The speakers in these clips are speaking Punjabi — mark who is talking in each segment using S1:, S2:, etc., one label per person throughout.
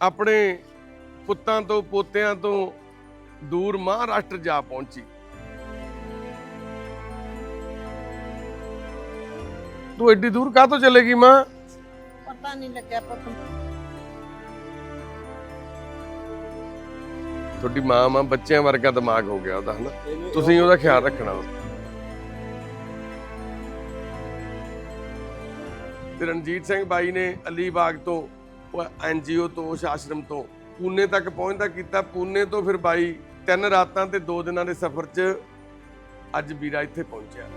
S1: ਆਪਣੇ ਪੁੱਤਾਂ ਤੋਂ ਪੋਤਿਆਂ ਤੋਂ ਦੂਰ ਮਹਾਰਾਸ਼ਟਰ ਜਾ ਪਹੁੰਚੀ ਤੂੰ ਐਡੀ ਦੂਰ ਕਾਹ ਤੋਂ ਚਲੇਗੀ ਮਾਂ
S2: ਪਤਾ ਨਹੀਂ ਲੱਗਿਆ ਪੁੱਤ
S1: ਤੁਹਾਡੀ ਮਾਂ ਮਾਂ ਬੱਚਿਆਂ ਵਰਗਾ ਦਿਮਾਗ ਹੋ ਗਿਆ ਉਹਦਾ ਹਨਾ ਤੁਸੀਂ ਉਹਦਾ ਖਿਆਲ ਰੱਖਣਾ ਤੇ ਰਣਜੀਤ ਸਿੰਘ ਬਾਈ ਨੇ ਅਲੀਬਾਗ ਤੋਂ ਐਨਜੀਓ ਤੋਂ, ਉਸ ਆਸ਼ਰਮ ਤੋਂ, ਪੂਨੇ ਤੱਕ ਪਹੁੰਚਦਾ ਕੀਤਾ। ਪੂਨੇ ਤੋਂ ਫਿਰ ਬਾਈ, ਤਿੰਨ ਰਾਤਾਂ ਤੇ ਦੋ ਦਿਨਾਂ ਦੇ ਸਫ਼ਰ 'ਚ ਅੱਜ ਵੀਰਾ ਇੱਥੇ ਪਹੁੰਚਿਆ।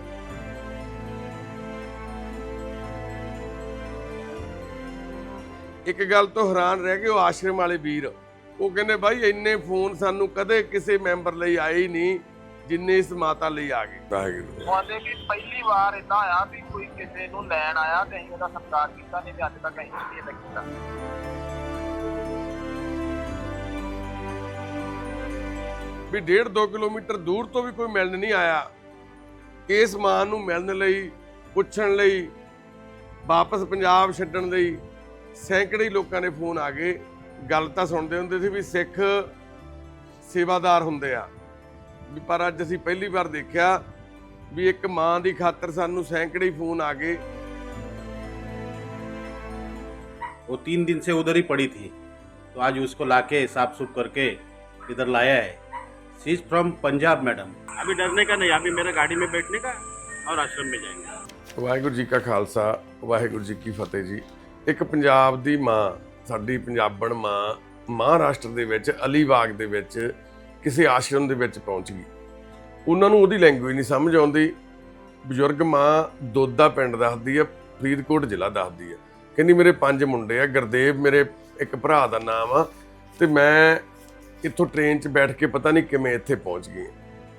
S1: ਇੱਕ ਗੱਲ ਤੋਂ ਹੈਰਾਨ ਰਹਿ ਗਏ ਉਹ ਆਸ਼ਰਮ ਵਾਲੇ ਵੀਰ। ਉਹ ਕਹਿੰਦੇ, ਬਾਈ, ਇੰਨੇ ਫੋਨ ਸਾਨੂੰ ਕਦੇ ਕਿਸੇ ਮੈਂਬਰ ਲਈ ਆਏ ਹੀ ਨਹੀਂ। ਜਿੰਨੇ ਇਸ ਮਾਤਾ ਲਈ ਆ ਗਏ। ਵਾਹਿਗੁਰੂ।
S3: ਕਹਿੰਦੇ ਵੀ ਪਹਿਲੀ ਵਾਰ ਇਦਾਂ ਆਇਆ ਵੀ ਕੋਈ ਕਿਸੇ ਨੂੰ ਲੈਣ ਆਇਆ ਤੇ ਅਸੀਂ ਉਹਦਾ ਸਤਿਕਾਰ ਕੀਤਾ ਨਹੀਂ ਤੇ ਅੱਜ ਤੱਕ ਅਸੀਂ ਨਹੀਂ ਇਹਦਾ ਕੀਤਾ।
S1: ਵੀ 1.5 2 ਕਿਲੋਮੀਟਰ ਦੂਰ ਤੋਂ ਵੀ ਕੋਈ ਮਿਲਣ ਨਹੀਂ ਆਇਆ। ਇਸ ਮਾਂ ਨੂੰ ਮਿਲਣ ਲਈ ਪੁੱਛਣ ਲਈ ਵਾਪਸ ਪੰਜਾਬ ਛੱਡਣ ਲਈ ਸੈਂਕੜੇ ਲੋਕਾਂ ਦੇ ਫੋਨ ਆ ਗਏ। ਗੱਲ ਤਾਂ ਸੁਣਦੇ ਹੁੰਦੇ ਸੀ ਵੀ ਸਿੱਖ ਸੇਵਾਦਾਰ ਹੁੰਦੇ ਆ। ਵੀ ਪਰ ਅੱਜ ਅਸੀਂ ਪਹਿਲੀ ਵਾਰ ਦੇਖਿਆ ਵੀ ਇੱਕ ਮਾਂ ਦੀ ਖਾਤਰ ਸਾਨੂੰ ਸੈਂਕੜੇ ਹੀ ਫੋਨ ਆ ਗਏ
S4: वो तीन दिन से उधर ही पड़ी थी तो आज उसको लाके साफ सुफ करके इधर लाया है she is from Punjab madam अभी डरने का नहीं अभी मेरा गाड़ी में बैठने का और आश्रम में जाएंगे
S1: ਵਾਹਿਗੁਰੂ ਜੀ ਕਾ ਖਾਲਸਾ ਵਾਹਿਗੁਰੂ ਜੀ ਕੀ ਫਤਿਹ ਜੀ ਇੱਕ ਪੰਜਾਬ ਦੀ ਮਾਂ ਸਾਡੀ ਪੰਜਾਬਣ ਮਾਂ ਮਹਾਰਾਸ਼ਟਰ ਦੇ ਵਿੱਚ ਅਲੀਬਾਗ ਦੇ ਵਿੱਚ ਕਿਸੇ ਆਸ਼ਰਮ ਦੇ ਵਿੱਚ ਪਹੁੰਚ ਗਈ। ਉਹਨਾਂ ਨੂੰ ਉਹਦੀ ਲੈਂਗੁਏਜ ਨਹੀਂ ਸਮਝ ਆਉਂਦੀ। ਬਜ਼ੁਰਗ ਮਾਂ ਦੋਦਾ ਪਿੰਡ ਦੱਸਦੀ ਆ, ਫਰੀਦਕੋਟ ਜ਼ਿਲ੍ਹਾ ਦੱਸਦੀ ਆ। ਕਹਿੰਦੀ ਮੇਰੇ ਪੰਜ ਮੁੰਡੇ ਆ, ਗੁਰਦੇਵ ਮੇਰੇ ਇੱਕ ਭਰਾ ਦਾ ਨਾਮ ਆ ਤੇ ਮੈਂ ਇੱਥੋਂ ਟ੍ਰੇਨ 'ਚ ਬੈਠ ਕੇ ਪਤਾ ਨਹੀਂ ਕਿਵੇਂ ਇੱਥੇ ਪਹੁੰਚ ਗਈ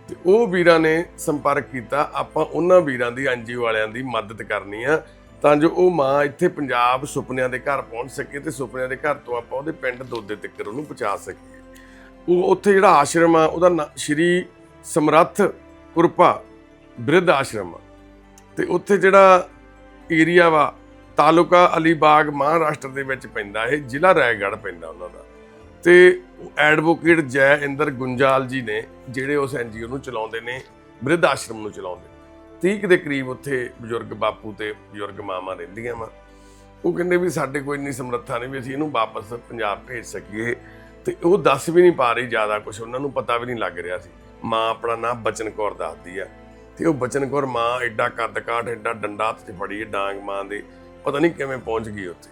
S1: ਤੇ ਉਹ ਵੀਰਾਂ ਨੇ ਸੰਪਰਕ ਕੀਤਾ, ਆਪਾਂ ਉਹਨਾਂ ਵੀਰਾਂ ਦੀ ਐਨਜੀਓ ਵਾਲਿਆਂ ਦੀ ਮਦਦ ਕਰਨੀ ਆ ਤਾਂ ਜੋ ਉਹ ਮਾਂ ਇੱਥੇ ਪੰਜਾਬ ਸੁਪਨਿਆਂ ਦੇ ਘਰ ਪਹੁੰਚ ਸਕੇ ਤੇ ਸੁਪਨਿਆਂ ਦੇ ਘਰ ਤੋਂ ਆਪਾਂ ਉਹਦੇ ਪਿੰਡ ਦੋਦੇ ਤੱਕ ਉਹਨੂੰ ਪਹੁੰਚਾ ਸਕੀਏ। ਉਹ ਉੱਥੇ ਜਿਹੜਾ ਆਸ਼ਰਮ ਆ, ਉਹਦਾ ਨਾਂ ਸ਼੍ਰੀ ਸਮਰੱਥ ਕੁਰਪਾ ਬ੍ਰਿਧ ਆਸ਼ਰਮ ਆ। ਤੇ ਉੱਥੇ ਜਿਹੜਾ ਏਰੀਆ ਵਾ, ਤਾਲੁਕਾ ਅਲੀਬਾਗ ਮਹਾਰਾਸ਼ਟਰ ਦੇ ਵਿੱਚ ਪੈਂਦਾ, ਇਹ ਜ਼ਿਲ੍ਹਾ ਰਾਏਗੜ੍ਹ ਪੈਂਦਾ ਉਹਨਾਂ ਦਾ। ਤੇ ਐਡਵੋਕੇਟ ਜੈ ਇੰਦਰ ਗੁੰਜਾਲ ਜੀ ਨੇ, ਜਿਹੜੇ ਉਸ ਐਨਜੀਓ ਨੂੰ ਚਲਾਉਂਦੇ ਨੇ, ਬ੍ਰਿਧ ਆਸ਼ਰਮ ਨੂੰ ਚਲਾਉਂਦੇ 30 ਕੁ ਦੇ ਕਰੀਬ ਉੱਥੇ ਬਜ਼ੁਰਗ ਬਾਪੂ ਤੇ ਬਜ਼ੁਰਗ ਮਾਮਾ ਰਹਿੰਦੀਆਂ ਵਾ। ਉਹ ਕਹਿੰਦੇ ਵੀ ਸਾਡੇ ਕੋਈ ਇੰਨੀ ਸਮਰੱਥਾ ਨਹੀਂ ਵੀ ਅਸੀਂ ਇਹਨੂੰ ਵਾਪਸ ਪੰਜਾਬ ਭੇਜ ਸਕੀਏ। ਤੇ ਉਹ ਦੱਸ ਵੀ ਨਹੀਂ ਪਾ ਰਹੀ ਜ਼ਿਆਦਾ ਕੁਝ ਉਹਨਾਂ ਨੂੰ ਪਤਾ ਵੀ ਨਹੀਂ ਲੱਗ ਰਿਹਾ ਸੀ। ਮਾਂ ਆਪਣਾ ਨਾਮ ਬਚਨ ਕੌਰ ਦੱਸਦੀ ਆ। ਤੇ ਉਹ ਬਚਨ ਕੌਰ ਮਾਂ ਐਡਾ ਕੱਦ ਕਾਠ ਐਡਾ ਡੰਡਾ ਹੱਥ 'ਚ ਫੜੀ ਹੈ ਡਾਂਗ ਮਾਂ ਦੇ, ਪਤਾ ਨਹੀਂ ਕਿਵੇਂ ਪਹੁੰਚ ਗਈ ਉੱਥੇ।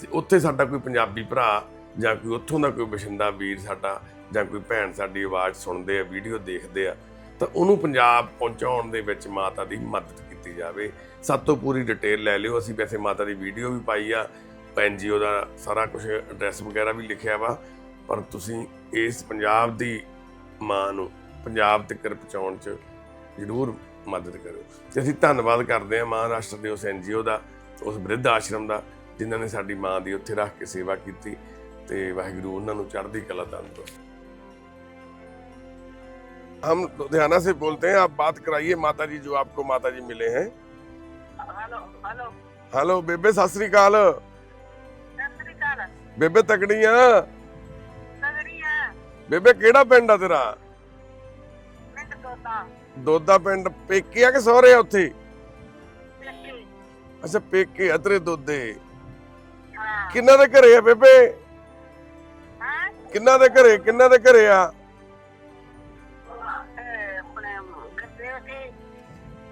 S1: ਤੇ ਉੱਥੇ ਸਾਡਾ ਕੋਈ ਪੰਜਾਬੀ ਭਰਾ ਜਾਂ ਕੋਈ ਉੱਥੋਂ ਦਾ ਕੋਈ ਬਸ਼ਿੰਦਾ ਵੀਰ ਸਾਡਾ ਜਾਂ ਕੋਈ ਭੈਣ ਸਾਡੀ ਆਵਾਜ਼ ਸੁਣਦੇ ਆ, ਵੀਡੀਓ ਦੇਖਦੇ ਆ, ਤਾਂ ਉਹਨੂੰ ਪੰਜਾਬ ਪਹੁੰਚਾਉਣ ਦੇ ਵਿੱਚ ਮਾਤਾ ਦੀ ਮਦਦ ਕੀਤੀ ਜਾਵੇ। ਸਭ ਤੋਂ ਪੂਰੀ ਡਿਟੇਲ ਲੈ ਲਿਓ, ਅਸੀਂ ਵੈਸੇ ਮਾਤਾ ਦੀ ਵੀਡੀਓ ਵੀ ਪਾਈ ਆ ਐਨਜੀਓ ਦਾ ਸਾਰਾ ਕੁਝ ਐਡਰੈਸ ਵਗੈਰਾ ਵੀ ਲਿਖਿਆ ਵਾ। ਪਰ ਤੁਸੀਂ ਇਸ ਪੰਜਾਬ ਦੀ ਮਾਂ ਨੂੰ ਪੰਜਾਬ ਤੱਕ ਪਹੁੰਚਾਉਣ 'ਚ ਜ਼ਰੂਰ ਮਦਦ ਕਰੋ ਤੇ ਅਸੀਂ ਧੰਨਵਾਦ ਕਰਦੇ ਹਾਂ ਮਹਾਰਾਸ਼ਟਰ ਦੇ ਉਸ ਐਨਜੀਓ ਦਾ ਉਸ ਬ੍ਰਿਧ ਆਸ਼ਰਮ ਦਾ ਜਿਨ੍ਹਾਂ ਨੇ ਸਾਡੀ ਮਾਂ ਦੀ ਉੱਥੇ ਰੱਖ ਕੇ ਸੇਵਾ ਕੀਤੀ ਤੇ ਵਾਹਿਗੁਰੂ ਉਹਨਾਂ ਨੂੰ ਚੜ੍ਹਦੀ ਕਲਾ ਤੰਦਰੁਸਤ हम लुधियाना से बोलते हैं आप बात कराइए माता जी जो आपको माता जी मिले हैं
S2: ਹਲੋ ਹਲੋ
S1: हेलो बेबे सत श्री अकाल
S2: ਸਤਿ ਸ੍ਰੀ ਅਕਾਲ
S1: बेबे तकड़ियां
S2: ਨਗਰੀਆਂ
S1: बेबे ਕਿਹੜਾ ਪਿੰਡ ਆ ਤੇਰਾ?
S2: ਮਿੰਟ ਦੋਤਾ।
S1: ਦੋਦਾ ਪਿੰਡ ਪੇਕੇ ਆ ਕਿ ਸਹੁਰੇ ਆ ਉੱਥੇ?
S2: ਪੇਕੇ।
S1: ਅੱਛਾ ਪੇਕੇ ਆ ਤੇਰੇ ਦੋਦੇ
S2: ਹਾਂ।
S1: ਕਿੰਨਾ ਦੇ ਘਰੇ ਆ ਬੇਬੇ?
S2: ਹਾਂ?
S1: ਕਿੰਨਾ ਦੇ ਘਰੇ ਕਿੰਨਾ ਦੇ ਘਰੇ ਆ?
S2: ਇਹ ਆਪਣੇ ਗੱਦੇ ਸੀ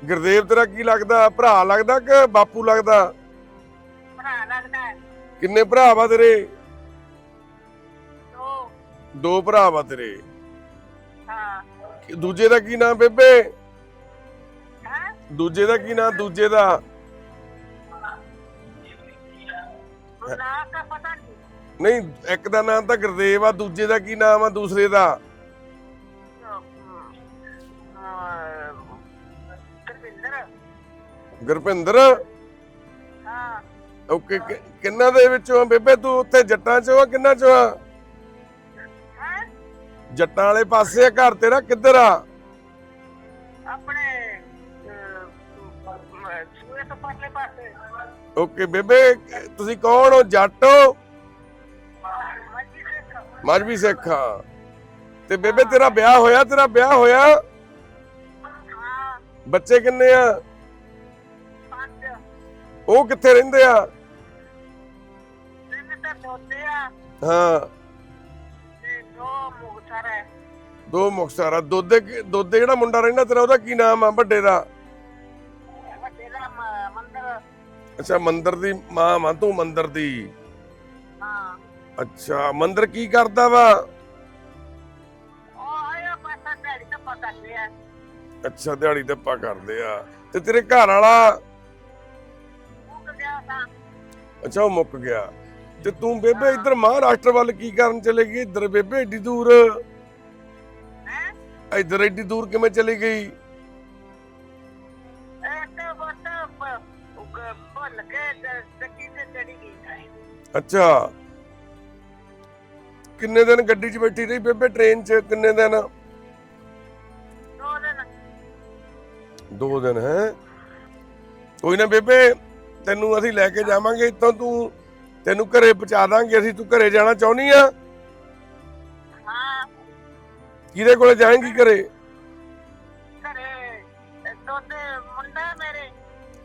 S1: ਗੁਰਦੇਵ ਤੇਰਾ ਕੀ ਲੱਗਦਾ? ਭਰਾ ਲੱਗਦਾ ਕਿ ਬਾਪੂ ਲੱਗਦਾ?
S2: ਭਰਾ ਲੱਗਦਾ। ਹੈ।
S1: ਕਿੰਨੇ ਭਰਾ ਵਾ ਤੇਰੇ?
S2: ਦੋ
S1: ਭਰਾ ਵਾ ਤੇਰੇ।
S2: ਹਾਂ।
S1: ਦੂਜੇ ਦਾ ਕੀ ਨਾਮ ਬੇਬੇ?
S2: ਹਾਂ?
S1: ਦੂਜੇ ਦਾ ਕੀ ਨਾਮ ਦੂਜੇ ਦਾ?
S2: ਪਤਾ ਨਹੀਂ।
S1: ਨਹੀਂ ਇੱਕ ਦਾ ਨਾਮ ਤਾਂ ਗੁਰਦੇਵ ਆ ਦੂਜੇ ਦਾ ਕੀ ਨਾਮ ਆ ਦੂਸਰੇ ਦਾ? ਗੁਰਪਿੰਦਰ।
S2: ਹਾਂ।
S1: ਓਕੇ ਕਿੰਨਾ ਦੇ ਵਿੱਚੋਂ ਆ ਬੇਬੇ? ਤੂੰ ਉੱਥੇ ਜੱਟਾਂ ਚੋਂ ਆ ਕਿੰਨਾ ਚੋਂ ਆ? ਜੱਟਾਂ ਵਾਲੇ ਪਾਸੇ ਆ ਘਰ ਤੇਰਾ ਕਿੱਧਰ ਆ?
S2: ਆਪਣੇ ਅਹ, ਸੂਏ ਤੋਂ ਪਰਲੇ ਪਾਸੇ।
S1: ਓਕੇ ਬੇਬੇ ਤੁਸੀਂ ਕੌਣ ਹੋ? ਜੱਟ ਹੋ? ਮਜ਼ਬੀ ਸਿੱਖ। ਆ ਤੇ ਬੇਬੇ ਤੇਰਾ ਵਿਆਹ ਹੋਇਆ? ਤੇਰਾ ਵਿਆਹ ਹੋਇਆ?
S2: ਹਾਂ।
S1: ਬੱਚੇ ਕਿੰਨੇ ਆ? ਉਹ ਕਿੱਥੇ ਰਹਿੰਦੇ ਆ?
S2: ਤਿੰਨ ਆ
S1: ਹਾਂ।
S2: ਦੋ ਮੁਕਤਸਰ ਹੈ
S1: ਮੁਖਤਾਰਾ ਦੋਦੇ ਕੀ- ਦੋਦੇ ਜਿਹੜਾ ਮੁੰਡਾ ਰਹਿੰਦਾ ਤੇਰਾ ਉਹਦਾ ਕੀ ਨਾਮ ਆ? ਵੱਡੇ ਦਾ?
S2: ਵੱਡੇ ਦਾ ਮ- ਮੰਦਰ।
S1: ਅੱਛਾ ਮੰਦਰ ਦੀ ਮਾਂ ਮਾਂ ਤੂੰ ਮੰਦਰ ਦੀ।
S2: ਹਾਂ।
S1: ਅੱਛਾ ਮੰਦਰ ਕੀ ਕਰਦਾ ਵਾ?
S2: ਉਹ ਆਇਆ ਪਾਸਾ ਢਾੜੀ ਤਾਂ ਪਤਾ ਲਿਆ
S1: ਅੱਛਾ ਦਿਹਾੜੀ ਦੱਪਾ ਕਰਦੇ ਆ। ਤੇ ਤੇਰੇ ਘਰ ਵਾਲਾ?
S2: ਮੁੱਕ ਗਿਆ ਤਾਂ।
S1: ਅੱਛਾ ਉਹ ਮੁੱਕ ਗਿਆ। ਤੇ ਤੂੰ ਬੇਬੇ ਇੱਧਰ ਮਹਾਰਾਸ਼ਟਰ ਵੱਲ ਕੀ ਕਰਨ ਚਲੇ ਗਈ? ਇੱਧਰ ਬੇਬੇ ਏਡੀ ਦੂਰ।
S2: ਹੈ?
S1: ਇੱਧਰ ਏਡੀ ਦੂਰ ਕਿਵੇਂ ਚਲੀ ਗਈ?
S2: ਇਹ ਤਾਂ ਬਸ ਭੁੱਲ ਕੇ ਦ- ਗੱਡੀ ਤੇ ਚੜੀ ਗਈ ਹੈ
S1: ਅੱਛਾ। ਕਿੰਨੇ ਦਿਨ ਗੱਡੀ 'ਚ ਬੈਠੀ ਰਹੀ ਬੇਬੇ ਟ੍ਰੇਨ 'ਚ? ਕਿੰਨੇ ਦਿਨ?
S2: ਦੋ ਦਿਨ।
S1: ਦੋ ਦਿਨ ਹੈ? ਕੋਈ ਨਾ ਬੇਬੇ ਤੈਨੂੰ ਅਸੀਂ ਲੈ ਕੇ ਜਾਵਾਂਗੇ ਇੱਥੋਂ ਤੂੰ ਤੈਨੂੰ ਘਰੇ ਪਹੁੰਚਾ ਦਾਂਗੇ ਅਸੀਂ ਤੂੰ ਘਰੇ ਜਾਣਾ ਚਾਹੁੰਦੀ ਆ
S2: ਹਾਂ
S1: ਕਿਹਦੇ ਕੋਲੇ ਜਾਏਂਗੀ ਘਰੇ
S2: ਘਰੇ ਦੋ ਤੇ ਮੁੰਡਾ ਮੇਰੇ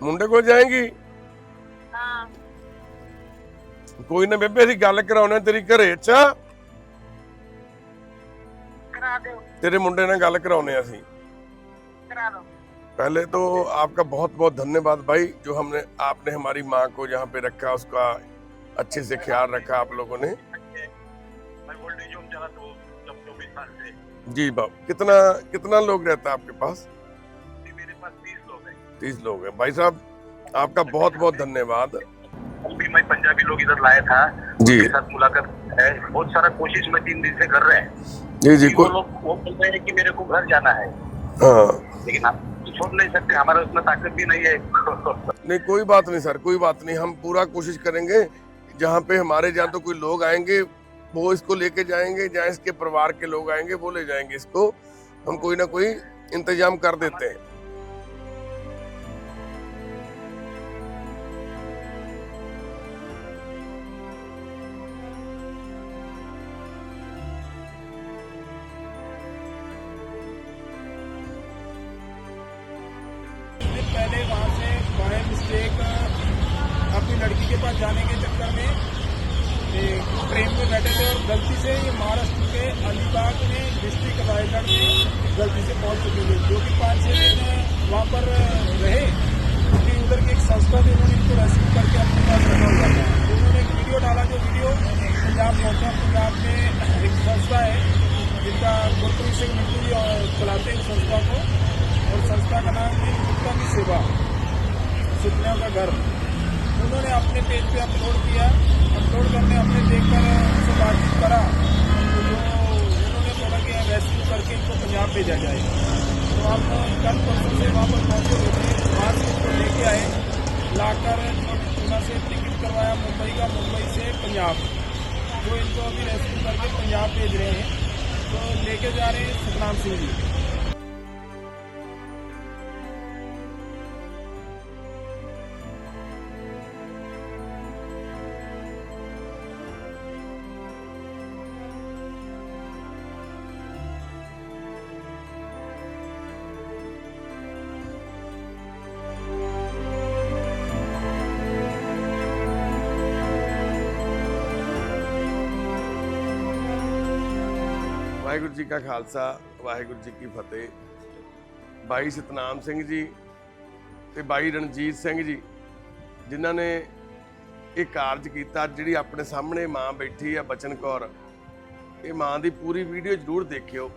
S1: ਮੁੰਡੇ ਕੋਲ ਜਾਏਂਗੀ
S2: ਹਾਂ
S1: ਕੋਈ ਨਾ ਬੇਬੇ ਅਸੀਂ ਗੱਲ ਕਰਾਉਣਾ ਤੇਰੀ ਘਰੇ ਅੱਛਾ
S2: ਕਰਾ ਦਿਓ
S1: तेरे मुंडे ने गल कराने ਅਸੀਂ
S2: ਕਰਾ ਲਓ
S1: पहले तो आपका बहुत बहुत धन्यवाद भाई जो हमने आपने हमारी माँ को जहाँ पे रखा उसका अच्छे से ख्याल रखा आप लोगों ने। जी बाब कितना कितना लोग रहता है आपके पास?
S3: मेरे पास तीस लोग हैं।
S1: तीस लोग हैं भाई साहब आपका बहुत बहुत धन्यवाद।
S3: अभी मैं पंजाबी लोग इधर लाया था
S1: जी
S3: साथ मुलाकात है। बहुत सारा कोशिश में तीन दिन से कर रहे हैं।
S1: जी जी
S3: वो लोग वो बोल रहे हैं कि मेरे को घर जाना है।
S1: हाँ।
S3: लेकिन आप तो छोड़ नहीं सकते हमारा उतना ताकत भी नहीं है।
S1: नहीं कोई बात नहीं सर कोई बात नहीं। हम पूरा कोशिश करेंगे जहाँ पे हमारे जहाँ तो कोई लोग आएंगे वो इसको लेके जाएंगे जहाँ इसके परिवार के लोग आएंगे वो ले जाएंगे इसको हम कोई ना कोई इंतजाम कर देते हैं
S5: गलती से ये महाराष्ट्र के अलीबाग में डिस्ट्रिक्ट रायगढ़ में गलती से पहुँच चुके थे। जो कि पाँच छः दिन वहाँ पर रहे, क्योंकि उधर की एक संस्था थी उन्होंने इनको रेस्क्यू करके अपने पास रखा हुआ था। तो उन्होंने एक वीडियो डाला, जो वीडियो पंजाब पहुँचा पंजाब में एक संस्था है, जिनका गुरप्रीत सिंह मिट्टू जी चलाते हैं संस्था को। और संस्था का नाम है गुप्ता की सेवा सुपनों का घर। उन्होंने अपने पेज पे अपलोड किया। अपलोड करने हमने देखकर उनसे बातचीत करा तो जो उन्होंने बोला कि रेस्क्यू करके इनको पंजाब भेजा जाए तो हम कल परसों से वहाँ पर पहुँचे हुए थे वहाँ से इसको लेके आए लाकर पूना से टिकट करवाया मुंबई का मुंबई से पंजाब जो इनको अभी रेस्क्यू करके पंजाब भेज रहे हैं तो लेके जा रहे हैं सतनाम सिंह जी
S1: ਵਾਹਿਗੁਰੂ ਜੀ ਕਾ ਖਾਲਸਾ, ਵਾਹਿਗੁਰੂ ਜੀ ਕੀ ਫਤਿਹ। ਬਾਈ ਸਤਨਾਮ ਸਿੰਘ ਜੀ ਤੇ ਬਾਈ ਰਣਜੀਤ ਸਿੰਘ ਜੀ, ਜਿਨ੍ਹਾਂ ਨੇ ਇਹ ਕਾਰਜ ਕੀਤਾ, ਜਿਹੜੀ ਆਪਣੇ ਸਾਹਮਣੇ ਮਾਂ ਬੈਠੀ ਆ ਬਚਨ ਕੌਰ। ਇਹ ਮਾਂ ਦੀ ਪੂਰੀ ਵੀਡੀਓ ਜ਼ਰੂਰ ਦੇਖਿਓ।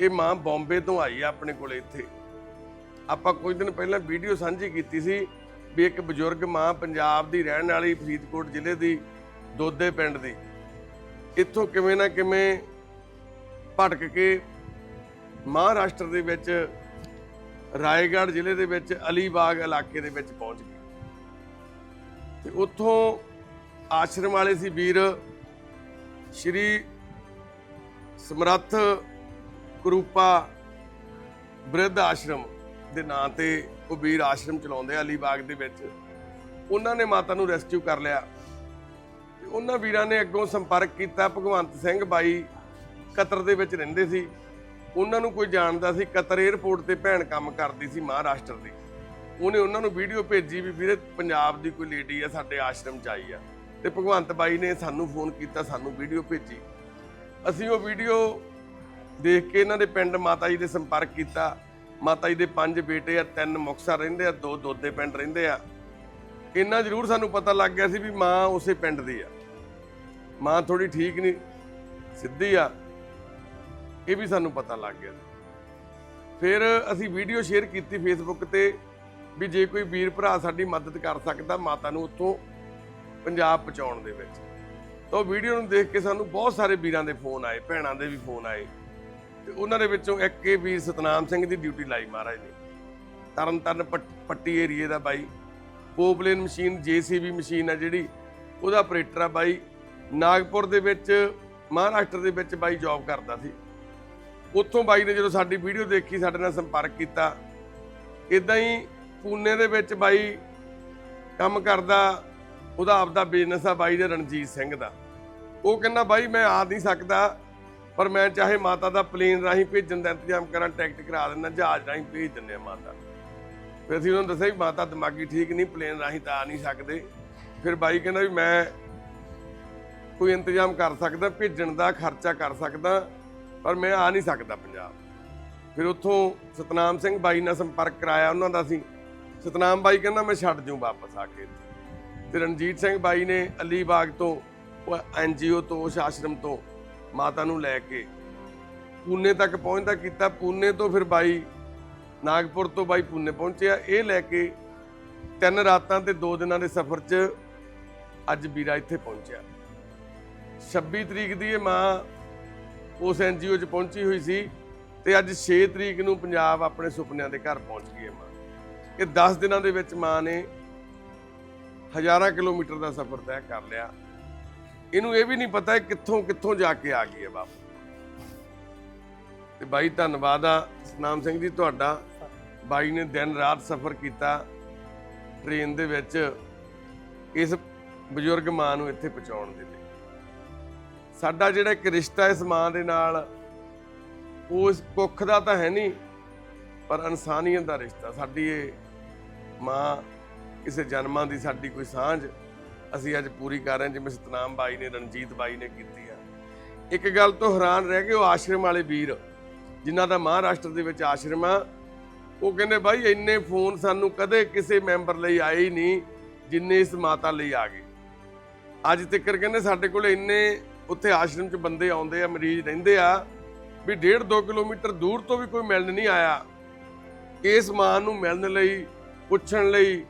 S1: ਇਹ ਮਾਂ ਬੰਬੇ ਤੋਂ ਆਈ ਆ ਆਪਣੇ ਕੋਲੇ ਇੱਥੇ। ਆਪਾਂ ਕੁਝ ਦਿਨ ਪਹਿਲਾਂ ਵੀਡੀਓ ਸਾਂਝੀ ਕੀਤੀ ਸੀ ਵੀ ਇੱਕ ਬਜ਼ੁਰਗ ਮਾਂ ਪੰਜਾਬ ਦੀ ਰਹਿਣ ਵਾਲੀ ਫਰੀਦਕੋਟ ਜ਼ਿਲ੍ਹੇ ਦੀ, ਦੋਦੇ ਪਿੰਡ ਦੀ। ਇੱਥੋਂ ਕਿਵੇਂ ਨਾ ਕਿਵੇਂ ਭਟਕ ਕੇ ਮਹਾਰਾਸ਼ਟਰ ਦੇ ਵਿੱਚ, ਰਾਏਗੜ੍ਹ ਜ਼ਿਲ੍ਹੇ ਦੇ ਵਿੱਚ, ਅਲੀਬਾਗ ਇਲਾਕੇ ਦੇ ਵਿੱਚ ਪਹੁੰਚ ਗਏ। ਤੇ ਉੱਥੋਂ ਆਸ਼ਰਮ ਵਾਲੇ ਸੀ ਵੀਰ, ਸ਼੍ਰੀ ਸਮਰੱਥ ਕਰੂਪਾ ਬ੍ਰਿਧ ਆਸ਼ਰਮ ਦੇ ਨਾਂ ਤੇ ਉਹ ਵੀਰ ਆਸ਼ਰਮ ਚਲਾਉਂਦੇ ਆ ਅਲੀਬਾਗ ਦੇ ਵਿੱਚ। ਉਹਨਾਂ ਨੇ ਮਾਤਾ ਨੂੰ ਰੈਸਕਿਊ ਕਰ ਲਿਆ। ਤੇ ਉਹਨਾਂ ਵੀਰਾਂ ਨੇ ਅੱਗੋਂ ਸੰਪਰਕ ਕੀਤਾ ਭਗਵੰਤ ਸਿੰਘ ਬਾਈ ਕਤਰ ਦੇ ਵਿੱਚ ਰਹਿੰਦੇ ਸੀ। ਉਹਨਾਂ ਨੂੰ ਕੋਈ ਜਾਣਦਾ ਸੀ, ਕਤਰ 에ਅਰਪੋਰਟ ਤੇ ਭੈਣ ਕੰਮ ਕਰਦੀ ਸੀ ਮਹਾਰਾਸ਼ਟਰ ਦੀ। ਉਹਨੇ ਉਹਨਾਂ ਨੂੰ ਵੀਡੀਓ ਭੇਜੀ ਵੀ ਵੀਰੇ ਪੰਜਾਬ ਦੀ ਕੋਈ ਲੇਡੀ ਆ, ਸਾਡੇ ਆਸ਼ਰਮ ਚ ਆਈ ਆ। ਤੇ ਭਗਵੰਤ ਬਾਈ ਨੇ ਸਾਨੂੰ ਫੋਨ ਕੀਤਾ, ਸਾਨੂੰ ਵੀਡੀਓ ਭੇਜੀ। ਅਸੀਂ ਉਹ ਵੀਡੀਓ ਦੇਖ ਕੇ ਇਹਨਾਂ ਦੇ ਪਿੰਡ ਮਾਤਾ ਜੀ ਦੇ ਸੰਪਰਕ ਕੀਤਾ। ਮਾਤਾ ਜੀ ਦੇ ਪੰਜ ਬੇਟੇ ਆ, ਤਿੰਨ ਮੁਕਤਸਰ ਰਹਿੰਦੇ ਆ, ਦੋ ਦੋਦੇ ਪਿੰਡ ਰਹਿੰਦੇ ਆ। ਇੰਨਾ ਜ਼ਰੂਰ ਸਾਨੂੰ ਪਤਾ ਲੱਗ ਗਿਆ ਸੀ ਵੀ ਮਾਂ ਉਸੇ ਪਿੰਡ ਦੀ ਆ। ਮਾਂ ਥੋੜੀ ਠੀਕ ਨਹੀਂ, ਸਿੱਧੀ ਆ। ਇਹ ਵੀ ਸਾਨੂੰ ਪਤਾ ਲੱਗ ਗਿਆ ਫਿਰ ਅਸੀਂ ਵੀਡੀਓ ਸ਼ੇਅਰ ਕੀਤੀ ਫੇਸਬੁੱਕ ਤੇ ਵੀ ਜੇ ਕੋਈ ਵੀਰ ਭਰਾ ਸਾਡੀ ਮਦਦ ਕਰ ਸਕਦਾ ਮਾਤਾ ਨੂੰ ਉੱਥੋਂ ਪੰਜਾਬ ਪਹੁੰਚਾਉਣ ਦੇ ਵਿੱਚ। ਤਾਂ ਉਹ ਵੀਡੀਓ ਨੂੰ ਦੇਖ ਕੇ ਸਾਨੂੰ ਬਹੁਤ ਸਾਰੇ ਵੀਰਾਂ ਦੇ ਫੋਨ ਆਏ, ਭੈਣਾਂ ਦੇ ਵੀ ਫੋਨ ਆਏ। ਤੇ ਉਹਨਾਂ ਦੇ ਵਿੱਚੋਂ ਇੱਕ ਇਹ ਵੀਰ ਸਤਨਾਮ ਸਿੰਘ ਦੀ ਡਿਊਟੀ ਲਾਈ ਮਹਾਰਾਜ ਨੇ। ਤਰਨ ਤਾਰਨ ਪੱਟ- ਪੱਟੀ ਏਰੀਏ ਦਾ ਬਾਈ। ਪੋਪਲੇਨ ਮਸ਼ੀਨ, ਜੀਸੀਬੀ ਮਸ਼ੀਨ ਆ ਜਿਹੜੀ, ਉਹਦਾ ਆਪਰੇਟਰ ਆ ਬਾਈ। ਨਾਗਪੁਰ ਦੇ ਵਿੱਚ, ਮਹਾਰਾਸ਼ਟਰ ਦੇ ਵਿੱਚ ਬਾਈ ਜੌਬ ਕਰਦਾ ਸੀ। ਉੱਥੋਂ ਬਾਈ ਨੇ ਜਦੋਂ ਸਾਡੀ ਵੀਡੀਓ ਦੇਖੀ, ਸਾਡੇ ਨਾਲ ਸੰਪਰਕ ਕੀਤਾ। ਇਦਾਂ ਹੀ ਪੂਨੇ ਦੇ ਵਿੱਚ ਬਾਈ ਕੰਮ ਕਰਦਾ, ਉਹਦਾ ਆਪਦਾ ਬਿਜ਼ਨਸ ਆ ਬਾਈ ਦੇ, ਰਣਜੀਤ ਸਿੰਘ ਦਾ। ਉਹ ਕਹਿੰਦਾ, ਬਾਈ, ਮੈਂ ਆ ਨਹੀਂ ਸਕਦਾ, ਪਰ ਮੈਂ ਚਾਹੇ ਮਾਤਾ ਦਾ ਪਲੇਨ ਰਾਹੀਂ ਭੇਜਣ ਦਾ ਇੰਤਜ਼ਾਮ ਕਰਾਂ ਟਿਕਟ ਕਰਾ ਦਿੰਦਾ, ਜਹਾਜ਼ ਰਾਹੀਂ ਭੇਜ ਦਿੰਦੇ ਆ ਮਾਤਾ ਨੂੰ। ਫਿਰ ਅਸੀਂ ਉਹਨਾਂ ਦੱਸਿਆ ਵੀ ਮਾਤਾ ਦਿਮਾਗੀ ਠੀਕ ਨਹੀਂ ਪਲੇਨ ਰਾਹੀਂ ਤਾਂ ਆ ਨਹੀਂ ਸਕਦੇ। ਫਿਰ ਬਾਈ ਕਹਿੰਦਾ ਵੀ ਮੈਂ ਕੋਈ ਇੰਤਜ਼ਾਮ ਕਰ ਸਕਦਾ, ਭੇਜਣ ਦਾ ਖਰਚਾ ਕਰ ਸਕਦਾ ਪਰ ਮੈਂ ਆ ਨਹੀਂ ਸਕਦਾ ਪੰਜਾਬ। ਫਿਰ ਉੱਥੋਂ ਸਤਨਾਮ ਸਿੰਘ ਬਾਈ ਨਾਲ ਸੰਪਰਕ ਕਰਾਇਆ ਉਹਨਾਂ ਦਾ ਸੀ ਸਤਨਾਮ ਬਾਈ ਕਹਿੰਦਾ ਮੈਂ ਛੱਡ ਜੂ ਵਾਪਸ ਆ ਕੇ ਤੇ ਰਣਜੀਤ ਸਿੰਘ ਬਾਈ ਨੇ ਅਲੀ ਬਾਗ ਤੋਂ, ਉਹ ਐਨਜੀਓ ਤੋਂ, ਉਸ ਆਸ਼ਰਮ ਤੋਂ ਮਾਤਾ ਨੂੰ ਲੈ ਕੇ ਪੂਨੇ ਤੱਕ ਪਹੁੰਚਦਾ ਕੀਤਾ। ਪੂਨੇ ਤੋਂ ਫਿਰ ਬਾਈ ਨਾਗਪੁਰ ਤੋਂ ਬਾਈ ਪੂਨੇ ਪਹੁੰਚਿਆ। ਇਹ ਲੈ ਕੇ ਤਿੰਨ ਰਾਤਾਂ ਤੇ ਦੋ ਦਿਨਾਂ ਦੇ ਸਫ਼ਰ 'ਚ ਅੱਜ ਵੀਰਾ ਇੱਥੇ ਪਹੁੰਚਿਆ। 26 ਤਰੀਕ ਦੀ ਇਹ ਮਾਂ ਉਸ ਐਨਜੀਓ 'ਚ ਪਹੁੰਚੀ ਹੋਈ ਸੀ ਤੇ ਅੱਜ 6 ਤਰੀਕ ਨੂੰ ਪੰਜਾਬ ਆਪਣੇ ਸੁਪਨਿਆਂ ਦੇ ਘਰ ਪਹੁੰਚ ਗਈ ਹੈ ਮਾਂ। ਇਹ 10 ਦਿਨਾਂ ਦੇ ਵਿੱਚ ਮਾਂ ਨੇ ਹਜ਼ਾਰਾਂ ਕਿਲੋਮੀਟਰ ਦਾ ਸਫ਼ਰ ਤੈਅ ਕਰ ਲਿਆ। ਇਹਨੂੰ ਇਹ ਵੀ ਨਹੀਂ ਪਤਾ ਕਿੱਥੋਂ ਕਿੱਥੋਂ ਜਾ ਕੇ ਆ ਗਈ ਹੈ ਬਾਪ। ਤੇ ਬਾਈ ਧੰਨਵਾਦ ਆ ਸਤਨਾਮ ਸਿੰਘ ਜੀ ਤੁਹਾਡਾ। ਬਾਈ ਨੇ ਦਿਨ ਰਾਤ ਸਫ਼ਰ ਕੀਤਾ ਟ੍ਰੇਨ ਦੇ ਵਿੱਚ ਇਸ ਬਜ਼ੁਰਗ ਮਾਂ ਨੂੰ ਇੱਥੇ ਪਹੁੰਚਾਉਣ ਦੇ ਲਈ। ਸਾਡਾ ਜਿਹੜਾ ਇੱਕ ਰਿਸ਼ਤਾ ਇਸ ਮਾਂ ਦੇ ਨਾਲ, ਉਹ ਇਸ ਕੁੱਖ ਦਾ ਤਾਂ ਹੈ ਨਹੀਂ, ਪਰ ਇਨਸਾਨੀਅਤ ਦਾ ਰਿਸ਼ਤਾ। ਸਾਡੀ ਇਹ ਮਾਂ ਕਿਸੇ ਜਨਮਾਂ ਦੀ ਸਾਡੀ ਕੋਈ ਸਾਂਝ, ਅਸੀਂ ਅੱਜ ਪੂਰੀ ਕਰ ਰਹੇ ਜਿਵੇਂ ਸਤਨਾਮ ਬਾਈ ਨੇ, ਰਣਜੀਤ ਬਾਈ ਨੇ ਕੀਤੀ ਆ। ਇੱਕ ਗੱਲ ਤੋਂ ਹੈਰਾਨ ਰਹਿ ਗਏ ਉਹ ਆਸ਼ਰਮ ਵਾਲੇ ਵੀਰ, ਜਿਨ੍ਹਾਂ ਦਾ ਮਹਾਰਾਸ਼ਟਰ ਦੇ ਵਿੱਚ ਆਸ਼ਰਮ ਆ। ਉਹ ਕਹਿੰਦੇ, ਬਾਈ, ਇੰਨੇ ਫੋਨ ਸਾਨੂੰ ਕਦੇ ਕਿਸੇ ਮੈਂਬਰ ਲਈ ਆਏ ਹੀ ਨਹੀਂ, ਜਿੰਨੇ ਇਸ ਮਾਤਾ ਲਈ ਆ ਗਏ। ਅੱਜ ਤੱਕ ਕਹਿੰਦੇ, ਸਾਡੇ ਕੋਲ ਇੰਨੇ ਉੱਥੇ ਆਸ਼ਰਮ 'ਚ ਬੰਦੇ ਆਉਂਦੇ ਆ, ਮਰੀਜ਼ ਰਹਿੰਦੇ ਆ, ਵੀ 1.5 2 ਕਿਲੋਮੀਟਰ ਦੂਰ ਤੋਂ ਵੀ ਕੋਈ ਮਿਲਣ ਨਹੀਂ ਆਇਆ। ਇਸ ਮਾਂ ਨੂੰ ਮਿਲਣ ਲਈ, ਪੁੱਛਣ ਲਈ,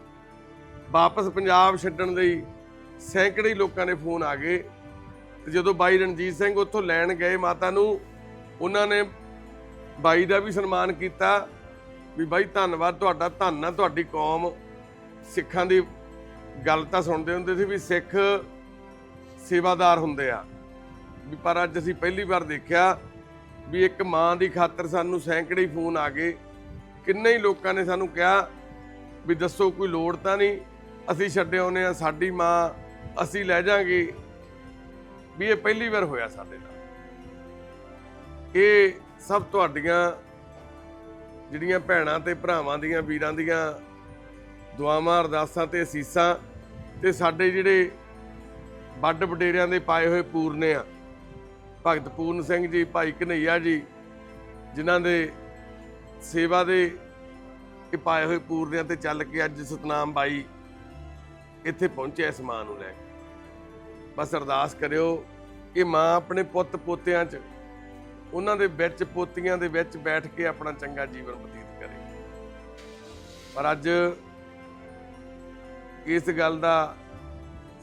S1: ਵਾਪਸ ਪੰਜਾਬ ਛੱਡਣ ਲਈ ਸੈਂਕੜੇ ਲੋਕਾਂ ਦੇ ਫੋਨ ਆ ਗਏ। ਤੇ ਜਦੋਂ ਬਾਈ ਰਣਜੀਤ ਸਿੰਘ ਉੱਥੋਂ ਲੈਣ ਗਏ ਮਾਤਾ ਨੂੰ, ਉਹਨਾਂ ਨੇ ਬਾਈ ਦਾ ਵੀ ਸਨਮਾਨ ਕੀਤਾ, ਵੀ ਬਾਈ ਧੰਨਵਾਦ ਤੁਹਾਡਾ, ਧੰਨ ਆ ਤੁਹਾਡੀ ਕੌਮ। ਸਿੱਖਾਂ ਦੀ ਗੱਲ ਤਾਂ ਸੁਣਦੇ ਹੁੰਦੇ ਸੀ ਵੀ ਸਿੱਖ ਸੇਵਾਦਾਰ ਹੁੰਦੇ ਆ। ਵੀ ਪਰ ਅੱਜ ਅਸੀਂ ਪਹਿਲੀ ਵਾਰ ਦੇਖਿਆ ਵੀ ਇੱਕ ਮਾਂ ਦੀ ਖਾਤਰ ਸਾਨੂੰ ਸੈਂਕੜੇ ਹੀ ਫੋਨ ਆ ਗਏ। ਕਿੰਨੇ ਹੀ ਲੋਕਾਂ ਨੇ ਸਾਨੂੰ ਕਿਹਾ ਵੀ ਦੱਸੋ ਕੋਈ ਲੋੜ ਤਾਂ ਨਹੀਂ, ਅਸੀਂ ਛੱਡੇ ਆਉਨੇ ਆ ਸਾਡੀ ਮਾਂ, ਅਸੀਂ ਲੈ ਜਾਾਂਗੇ। ਵੀ ਇਹ ਪਹਿਲੀ ਵਾਰ ਹੋਇਆ ਸਾਡੇ ਨਾਲ। ਇਹ ਸਭ ਤੁਹਾਡੀਆਂ ਜਿਹੜੀਆਂ ਭੈਣਾਂ ਤੇ ਭਰਾਵਾਂ ਦੀਆਂ, ਵੀਰਾਂ ਦੀਆਂ ਦੁਆਵਾਂ, ਅਰਦਾਸਾਂ ਤੇ ਅਸੀਸਾਂ ਤੇ ਸਾਡੇ ਜਿਹੜੇ ਵੱਡ ਵਡੇਰਿਆਂ ਦੇ ਪਾਏ ਹੋਏ ਪੂਰਨੇ ਆ ਭਗਤ ਪੂਰਨ ਸਿੰਘ ਜੀ, ਭਾਈ ਕਨਈਆ ਜੀ, ਜਿਨ੍ਹਾਂ ਦੇ ਸੇਵਾ ਦੇ ਕਿ ਪਾਏ ਹੋਏ ਪੂਰਨਿਆਂ ਤੇ ਚੱਲ ਕੇ ਅੱਜ ਸਤਨਾਮ ਬਾਈ ਇੱਥੇ ਪਹੁੰਚਿਆ ਇਸ ਮਾਂ ਨੂੰ ਲੈ ਕੇ। ਬਸ ਅਰਦਾਸ ਕਰਿਓ ਕਿ ਮਾਂ ਆਪਣੇ ਪੁੱਤ ਪੋਤਿਆਂ 'ਚ, ਉਹਨਾਂ ਦੇ ਵਿੱਚ ਪੋਤੀਆਂ ਦੇ ਵਿੱਚ ਬੈਠ ਕੇ ਆਪਣਾ ਚੰਗਾ ਜੀਵਨ ਬਤੀਤ ਕਰੇ। ਪਰ ਅੱਜ ਇਸ ਗੱਲ ਦਾ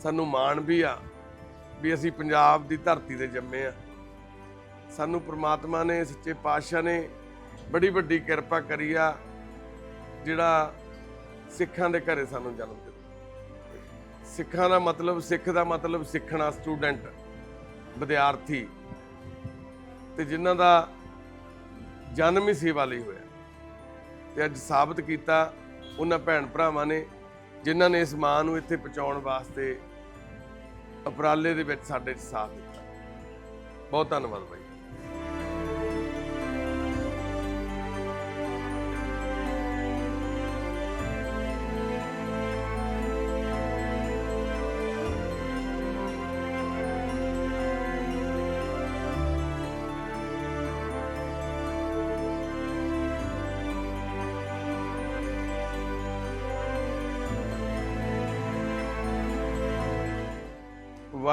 S1: ਸਾਨੂੰ ਮਾਣ ਵੀ ਆ ਵੀ ਅਸੀਂ ਪੰਜਾਬ ਦੀ ਧਰਤੀ ਤੇ ਜੰਮੇ ਆ। ਸਾਨੂੰ ਪ੍ਰਮਾਤਮਾ ਨੇ, ਸੱਚੇ ਪਾਤਸ਼ਾਹ ਨੇ ਬੜੀ ਵੱਡੀ ਕਿਰਪਾ ਕਰੀ ਆ, ਜਿਹੜਾ ਸਿੱਖਾਂ ਦੇ ਘਰੇ ਸਾਨੂੰ ਜਨਮ ਦਿੱਤਾ। ਸਿੱਖਾਂ ਦਾ ਮਤਲਬ, ਸਿੱਖ ਦਾ ਮਤਲਬ ਸਿੱਖਣਾ, ਸਟੂਡੈਂਟ, ਵਿਦਿਆਰਥੀ, ਤੇ ਜਿਨ੍ਹਾਂ ਦਾ ਜਨਮ ਹੀ ਸੇਵਾ ਲਈ ਹੋਇਆ। ਤੇ ਅੱਜ ਸਾਬਤ ਕੀਤਾ ਉਹਨਾਂ ਭੈਣ ਭਰਾਵਾਂ ਨੇ, ਜਿਨ੍ਹਾਂ ਨੇ ਇਸ ਮਾਂ ਨੂੰ ਇੱਥੇ ਪਹੁੰਚਾਉਣ ਵਾਸਤੇ ਉਪਰਾਲੇ ਦੇ ਵਿੱਚ ਸਾਡੇ ਸਾਥ ਦਿੱਤਾ। ਬਹੁਤ ਧੰਨਵਾਦ ਬਾਈ।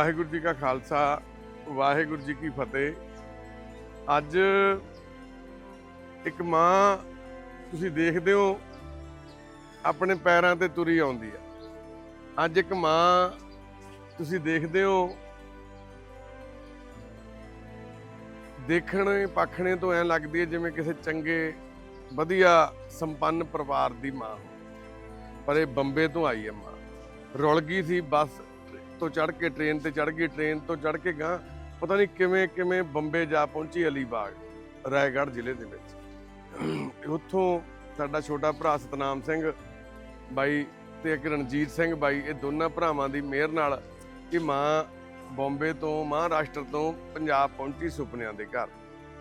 S1: ਵਾਹਿਗੁਰੂ ਜੀ ਕਾ ਖਾਲਸਾ, ਵਾਹਿਗੁਰੂ ਜੀ ਕੀ ਫਤਿਹ। ਅੱਜ ਇੱਕ ਮਾਂ ਤੁਸੀਂ ਦੇਖਦੇ ਹੋ, ਆਪਣੇ ਪੈਰਾਂ ਤੇ ਤੁਰੀ ਆਉਂਦੀ ਆ। ਅੱਜ ਇੱਕ ਮਾਂ ਤੁਸੀਂ ਦੇਖਦੇ ਹੋ, ਦੇਖਣੇ ਪੱਖਣੇ ਤੋਂ ਐ ਲੱਗਦੀ ਹੈ ਜਿਵੇਂ ਕਿਸੇ ਚੰਗੇ, ਵਧੀਆ, ਸੰਪੰਨ ਪਰਿਵਾਰ ਦੀ ਮਾਂ ਹੋਵੇ। ਪਰ ਇਹ ਬੰਬੇ ਤੋਂ ਆਈ ਹੈ ਮਾਂ। ਰੁਲ ਗਈ ਸੀ, ਬਸ ਤੋਂ ਚੜ ਕੇ ਟ੍ਰੇਨ ਤੇ ਚੜ ਗਈ ਟ੍ਰੇਨ ਤੋਂ ਚੜ ਕੇ ਗਾਂ, ਪਤਾ ਨਹੀਂ ਕਿਵੇਂ ਕਿਵੇਂ ਬੰਬੇ ਜਾ ਪਹੁੰਚੀ ਅਲੀਬਾਗ ਰਾਏਗੜ੍ਹ ਜ਼ਿਲ੍ਹੇ ਦੇ ਵਿੱਚ। ਉੱਥੋਂ ਸਾਡਾ ਛੋਟਾ ਭਰਾ ਸਤਨਾਮ ਸਿੰਘ, ਬਾਈ ਤੇ ਇੱਕ ਰਣਜੀਤ ਸਿੰਘ ਬਾਈ, ਇਹ ਦੋਨਾਂ ਭਰਾਵਾਂ ਦੀ ਮਿਹਰ ਨਾਲ ਇਹ ਮਾਂ ਬੰਬੇ ਤੋਂ ਮਹਾਰਾਸ਼ਟਰ ਤੋਂ ਪੰਜਾਬ ਪਹੁੰਚੀ ਸੁਪਨਿਆਂ ਦੇ ਘਰ।